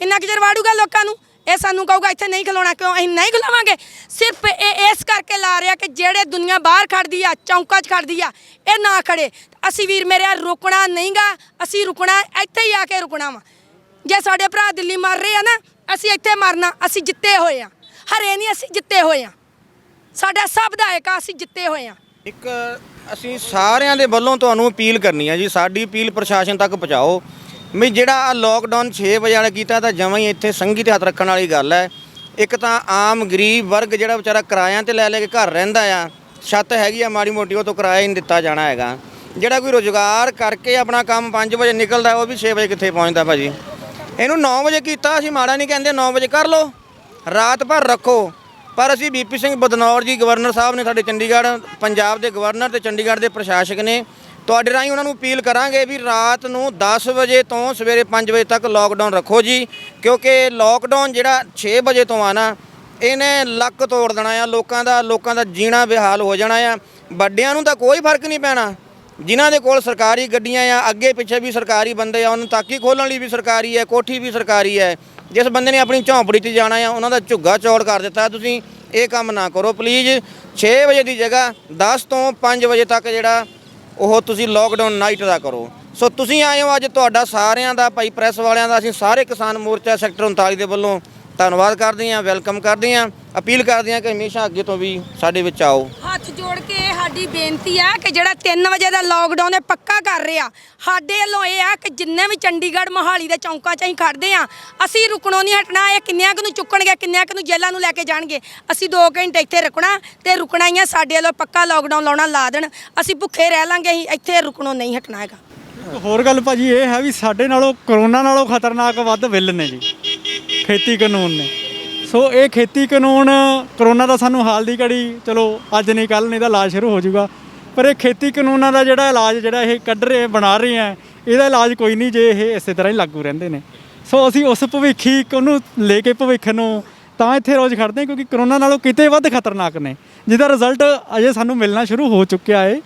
Speaker 2: ਕਿੰਨਾ ਕੁ ਚਿਰ ਵਾੜੂਗਾ ਲੋਕਾਂ ਨੂੰ? ਇਹ ਸਾਨੂੰ ਕਹੂਗਾ, ਇੱਥੇ ਨਹੀਂ ਖਲੋਣਾ, ਕਿਉਂ? ਅਸੀਂ ਨਹੀਂ ਖਲੋਵਾਂਗੇ? ਸਿਰਫ ਇਹ ਇਸ ਕਰਕੇ ਲਾ ਰਿਹਾ ਕਿ ਜਿਹੜੇ ਦੁਨੀਆ ਬਾਹਰ ਖੜਦੀ ਆ, ਚੌਂਕਾਂ 'ਚ ਖੜਦੀ ਆ, ਇਹ ਨਾ ਖੜੇ। ਅਸੀਂ ਵੀਰ ਮੇਰੇ ਰੁਕਣਾ ਨਹੀਂਗਾ। ਅਸੀਂ ਰੁਕਣਾ, ਇੱਥੇ ਹੀ ਆ ਕੇ ਰੁਕਣਾ ਵਾ। ਜੇ ਸਾਡੇ ਭਰਾ ਦਿੱਲੀ ਮਰ ਰਹੇ ਆ ਨਾ, ਅਸੀਂ ਇੱਥੇ ਮਰਨਾ, ਅਸੀਂ ਜਿੱਤੇ ਹੋਏ ਆ। ਹਰੇ ਨਹੀਂ, ਅਸੀਂ ਜਿੱਤੇ ਹੋਏ ਆ। ਸਾਡਾ ਸਭ ਦਾ ਏਕਾ, ਅਸੀਂ ਜਿੱਤੇ ਹੋਏ ਆ।
Speaker 1: ਇੱਕ ਅਸੀਂ ਸਾਰਿਆਂ ਦੇ ਵੱਲੋਂ ਤੁਹਾਨੂੰ ਅਪੀਲ ਕਰਨੀ ਆ ਜੀ, ਸਾਡੀ ਅਪੀਲ ਪ੍ਰਸ਼ਾਸਨ ਤੱਕ ਪਹੁੰਚਾਓ। ਵੀ ਜਿਹੜਾ ਲੋਕਡਾਊਨ 6 ਵਜੇ ਵਾਲਾ ਕੀਤਾ ਤਾਂ ਜਮਾਂ ਹੀ ਇੱਥੇ ਸੰਗੀ ਤੇ ਹੱਥ ਰੱਖਣ ਵਾਲੀ ਗੱਲ ਹੈ। ਇੱਕ ਤਾਂ ਆਮ ਗਰੀਬ ਵਰਗ ਜਿਹੜਾ ਵਿਚਾਰਾ ਕਿਰਾਇਆਂ ਤੇ ਲੈ ਲੈ ਕੇ ਘਰ ਰਹਿੰਦਾ ਆ, ਛੱਤ ਹੈਗੀ ਆ ਮਾੜੀ ਮੋਟੀ, ਉਹ ਤੋਂ ਕਿਰਾਇਆ ਹੀ ਨਹੀਂ ਦਿੱਤਾ ਜਾਣਾ ਹੈਗਾ। ਜਿਹੜਾ ਕੋਈ ਰੋਜ਼ਗਾਰ ਕਰਕੇ ਆਪਣਾ ਕੰਮ 5 ਵਜੇ ਨਿਕਲਦਾ, ਉਹ ਵੀ 6 ਵਜੇ ਕਿੱਥੇ ਪਹੁੰਚਦਾ ਭਾਜੀ? ਇਹਨੂੰ 9 ਵਜੇ ਕੀਤਾ, ਅਸੀਂ ਮਾੜਾ ਨਹੀਂ ਕਹਿੰਦੇ 9 ਵਜੇ ਕਰ ਲਓ। ਰਾਤ ਭਰ ਰੱਖੋ। ਪਰ ਅਸੀਂ ਬੀਪੀ ਸਿੰਘ ਬਦਨੌਰ ਜੀ ਗਵਰਨਰ ਸਾਹਿਬ ਨੇ ਸਾਡੇ ਚੰਡੀਗੜ੍ਹ, ਪੰਜਾਬ ਦੇ ਗਵਰਨਰ ਤੇ ਚੰਡੀਗੜ੍ਹ ਦੇ ਪ੍ਰਸ਼ਾਸਕ ਨੇ ਤੁਹਾਡੇ ਰਾਹੀਂ ਉਹਨਾਂ ਨੂੰ ਅਪੀਲ ਕਰਾਂਗੇ ਵੀ ਰਾਤ ਨੂੰ 10 ਵਜੇ ਤੋਂ ਸਵੇਰੇ 5 ਵਜੇ ਤੱਕ ਲੋਕਡਾਊਨ ਰੱਖੋ ਜੀ, ਕਿਉਂਕਿ ਲੋਕਡਾਊਨ ਜਿਹੜਾ 6 ਵਜੇ ਤੋਂ ਆ ਨਾ, ਇਹਨੇ ਲੱਕ ਤੋੜ ਦੇਣਾ ਆ, ਲੋਕਾਂ ਦਾ ਲੋਕਾਂ ਦਾ ਜੀਣਾ ਬੇਹਾਲ ਹੋ ਜਾਣਾ ਆ। ਵੱਡਿਆਂ ਨੂੰ ਤਾਂ ਕੋਈ ਫ਼ਰਕ ਨਹੀਂ ਪੈਣਾ। ਜਿਨ੍ਹਾਂ ਦੇ ਕੋਲ ਸਰਕਾਰੀ ਗੱਡੀਆਂ ਆ, ਅੱਗੇ ਪਿੱਛੇ ਵੀ ਸਰਕਾਰੀ ਬੰਦੇ ਆ, ਉਹਨਾਂ ਤਾਕੀ ਖੋਲਣ ਲਈ ਵੀ ਸਰਕਾਰੀ ਹੈ, ਕੋਠੀ ਵੀ ਸਰਕਾਰੀ ਹੈ। ਜਿਸ ਬੰਦੇ ਨੇ ਆਪਣੀ ਝੌਂਪੜੀ 'ਚ ਜਾਣਾ ਆ, ਉਹਨਾਂ ਦਾ ਝੁੱਗਾ ਚੌੜ ਕਰ ਦਿੱਤਾ, ਤੁਸੀਂ ਇਹ ਕੰਮ ਨਾ ਕਰੋ ਪਲੀਜ਼ 6 ਵਜੇ ਦੀ ਜਗ੍ਹਾ 10 ਤੋਂ 5 ਵਜੇ ਤੱਕ ਜਿਹੜਾ ਉਹ ਤੁਸੀਂ ਲੋਕਡਾਊਨ ਨਾਈਟ ਦਾ ਕਰੋ। ਸੋ ਤੁਸੀਂ ਆਏ ਹੋ ਅੱਜ ਤੁਹਾਡਾ ਸਾਰਿਆਂ ਦਾ, ਭਾਈ ਪ੍ਰੈਸ ਵਾਲਿਆਂ ਦਾ, ਅਸੀਂ ਸਾਰੇ ਕਿਸਾਨ ਮੋਰਚਾ ਸੈਕਟਰ 39 ਦੇ ਵੱਲੋਂ ਧੰਨਵਾਦ ਕਰਦੇ ਹਾਂ ਵੈਲਕਮ ਕਰਦੇ ਹਾਂ। ਅਪੀਲ ਕਰਦੇ ਹਾਂ ਕਿ ਹਮੇਸ਼ਾ ਅੱਗੇ ਤੋਂ ਵੀ ਸਾਡੇ ਵਿੱਚ ਆਓ।
Speaker 2: ਹੱਥ ਜੋੜ ਕੇ ਇਹ ਸਾਡੀ ਬੇਨਤੀ ਆ ਕਿ ਜਿਹੜਾ 3 ਵਜੇ ਦਾ ਲੋਕਡਾਊਨ ਇਹ ਪੱਕਾ ਕਰ ਰਿਹਾ ਸਾਡੇ ਵੱਲੋਂ ਇਹ ਆ ਕਿ ਜਿੰਨੇ ਵੀ ਚੰਡੀਗੜ੍ਹ ਮੋਹਾਲੀ ਦੇ ਚੌਂਕਾਂ 'ਚ ਅਸੀਂ ਖੜਦੇ ਆ ਅਸੀਂ ਰੁਕਣੋਂ ਨਹੀਂ ਹਟਣਾ ਇਹ ਕਿੰਨਿਆਂ ਕੁ ਨੂੰ ਚੁੱਕਣਗੇ ਕਿੰਨਿਆਂ ਕੁ ਨੂੰ ਜੇਲ੍ਹਾਂ ਨੂੰ ਲੈ ਕੇ ਜਾਣਗੇ ਅਸੀਂ 2 ਘੰਟੇ ਇੱਥੇ ਰੁਕਣਾ ਤੇ ਰੁਕਣਾ ਹੀ ਆ ਸਾਡੇ ਵੱਲੋਂ ਪੱਕਾ ਲੋਕਡਾਊਨ ਲਾਉਣਾ ਲਾ ਦੇਣ ਅਸੀਂ ਭੁੱਖੇ ਰਹਿ ਲਾਂਗੇ ਅਸੀਂ ਇੱਥੇ ਰੁਕਣੋਂ ਨਹੀਂ ਹਟਣਾ ਹੈਗਾ।
Speaker 5: ਹੋਰ ਗੱਲ ਭਾਜੀ ਇਹ ਹੈ ਵੀ ਸਾਡੇ ਨਾਲੋਂ ਕਰੋਨਾ ਨਾਲੋਂ ਖਤਰਨਾਕ ਵੱਧ ਬਿੱਲ ਨੇ ਜੀ ਖੇਤੀ ਕਾਨੂੰਨ ਨੇ। ਸੋ ਇਹ ਖੇਤੀ ਕਾਨੂੰਨ, ਕਰੋਨਾ ਦਾ ਸਾਨੂੰ ਹਾਲ ਦੀ ਘੜੀ, ਚਲੋ ਅੱਜ ਨਹੀਂ ਕੱਲ ਨਹੀਂ ਤਾਂ ਇਲਾਜ ਸ਼ੁਰੂ ਹੋ ਜਾਊਗਾ। ਪਰ ਇਹ ਖੇਤੀ ਕਾਨੂੰਨਾਂ ਦਾ ਜਿਹੜਾ ਇਲਾਜ ਜਿਹੜਾ ਇਹ ਕੱਢ ਰਹੇ, ਬਣਾ ਰਹੇ ਆ, ਇਹਦਾ ਇਲਾਜ ਕੋਈ ਨਹੀਂ ਜੇ ਇਹ ਇਸੇ ਤਰ੍ਹਾਂ ਹੀ ਲਾਗੂ ਰਹਿੰਦੇ ਨੇ। ਸੋ ਅਸੀਂ ਉਸ ਭਵਿੱਖੀ ਇੱਕ ਲੈ ਕੇ ਭਵਿੱਖ ਨੂੰ, ਤਾਂ ਇੱਥੇ ਰੋਜ਼ ਖੜਦੇ ਹਾਂ ਕਿਉਂਕਿ ਕਰੋਨਾ ਨਾਲੋਂ ਕਿਤੇ ਵੱਧ ਖਤਰਨਾਕ ਨੇ। ਜਿਹਦਾ ਰਿਜ਼ਲਟ ਅਜੇ ਸਾਨੂੰ ਮਿਲਣਾ ਸ਼ੁਰੂ ਹੋ ਚੁੱਕਿਆ ਏ।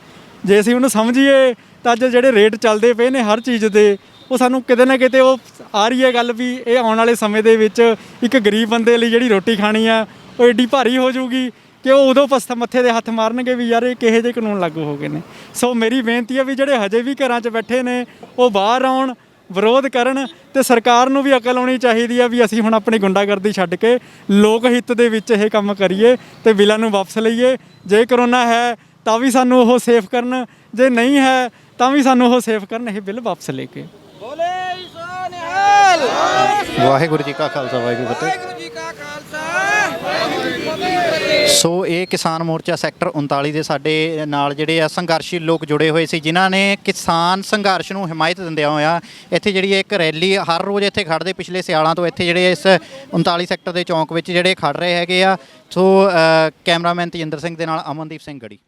Speaker 5: ਜੇ ਅਸੀਂ ਉਹਨੂੰ ਸਮਝੀਏ, ਤਾਂ ਅੱਜ ਜਿਹੜੇ ਰੇਟ ਚੱਲਦੇ ਪਏ ਨੇ ਹਰ ਚੀਜ਼ ਦੇ ਉਹ ਸਾਨੂੰ ਕਿਤੇ ਨਾ ਕਿਤੇ ਉਹ ਆ ਰਹੀ ਹੈ ਗੱਲ ਵੀ ਇਹ ਆਉਣ ਵਾਲੇ ਸਮੇਂ ਦੇ ਵਿੱਚ ਇੱਕ ਗਰੀਬ ਬੰਦੇ ਲਈ ਜਿਹੜੀ ਰੋਟੀ ਖਾਣੀ ਆ, ਉਹ ਏਡੀ ਭਾਰੀ ਹੋ ਜਾਊਗੀ ਕਿ ਉਹ ਉਦੋਂ ਪਸਤ ਮੱਥੇ ਦੇ ਹੱਥ ਮਾਰਨਗੇ ਵੀ ਯਾਰ ਇਹ ਕਿਹੇ ਜਿਹੇ ਕਾਨੂੰਨ ਲਾਗੂ ਹੋ ਗਏ ਨੇ। ਸੋ ਮੇਰੀ ਬੇਨਤੀ ਹੈ ਵੀ ਜਿਹੜੇ ਹਜੇ ਵੀ ਘਰਾਂ 'ਚ ਬੈਠੇ ਨੇ, ਉਹ ਬਾਹਰ ਆਉਣ, ਵਿਰੋਧ ਕਰਨ ਤੇ ਸਰਕਾਰ ਨੂੰ ਵੀ ਅਕਲ ਆਉਣੀ ਚਾਹੀਦੀ ਆ ਵੀ ਅਸੀਂ ਹੁਣ ਆਪਣੀ ਗੁੰਡਾਗਰਦੀ ਛੱਡ ਕੇ ਲੋਕ ਹਿੱਤ ਦੇ ਵਿੱਚ ਇਹ ਕੰਮ ਕਰੀਏ ਤੇ ਬਿੱਲਾਂ ਨੂੰ ਵਾਪਸ ਲਈਏ। ਜੇ ਕਰੋਨਾ ਹੈ ਤਾਂ ਵੀ ਸਾਨੂੰ ਉਹ ਸੇਫ ਕਰਨ, ਜੇ ਨਹੀਂ ਹੈ ਤਾਂ ਵੀ ਸਾਨੂੰ ਉਹ ਸੇਫ ਕਰਨ, ਇਹ ਬਿੱਲ ਵਾਪਸ ਲੈ ਕੇ।
Speaker 1: ਨਿਹਾਲ
Speaker 4: ਵਾਹਿਗੁਰੂ ਜੀ ਕਾ ਖਾਲਸਾ ਵਾਹਿਗੁਰੂ ਜੀ ਕੀ ਫਤਿਹ।
Speaker 1: ਵਾਹਿਗੁਰੂ ਜੀ ਕਾ ਖਾਲਸਾ।
Speaker 4: ਸੋ ਇਹ ਕਿਸਾਨ ਮੋਰਚਾ ਸੈਕਟਰ 39 ਦੇ ਸਾਡੇ ਨਾਲ ਜਿਹੜੇ ਆ ਸੰਘਰਸ਼ੀ ਲੋਕ ਜੁੜੇ ਹੋਏ ਸੀ ਜਿਨ੍ਹਾਂ ਨੇ ਕਿਸਾਨ ਸੰਘਰਸ਼ ਨੂੰ ਹਮਾਇਤ ਦਿੰਦਿਆਂ ਹੋਇਆ ਇੱਥੇ ਜਿਹੜੀ ਇੱਕ ਰੈਲੀ ਹਰ ਰੋਜ਼ ਇੱਥੇ ਖੜਦੇ ਪਿਛਲੇ ਸਿਆਲਾਂ ਤੋਂ ਇੱਥੇ ਜਿਹੜੇ ਇਸ 39 ਸੈਕਟਰ ਦੇ ਚੌਂਕ ਵਿੱਚ ਜਿਹੜੇ ਖੜ ਰਹੇ ਹੈਗੇ ਆ। So uh, cameraman Tejinder Singh ਦੇ ਨਾਲ ਅਮਨਦੀਪ ਸਿੰਘ ਗੜੀ।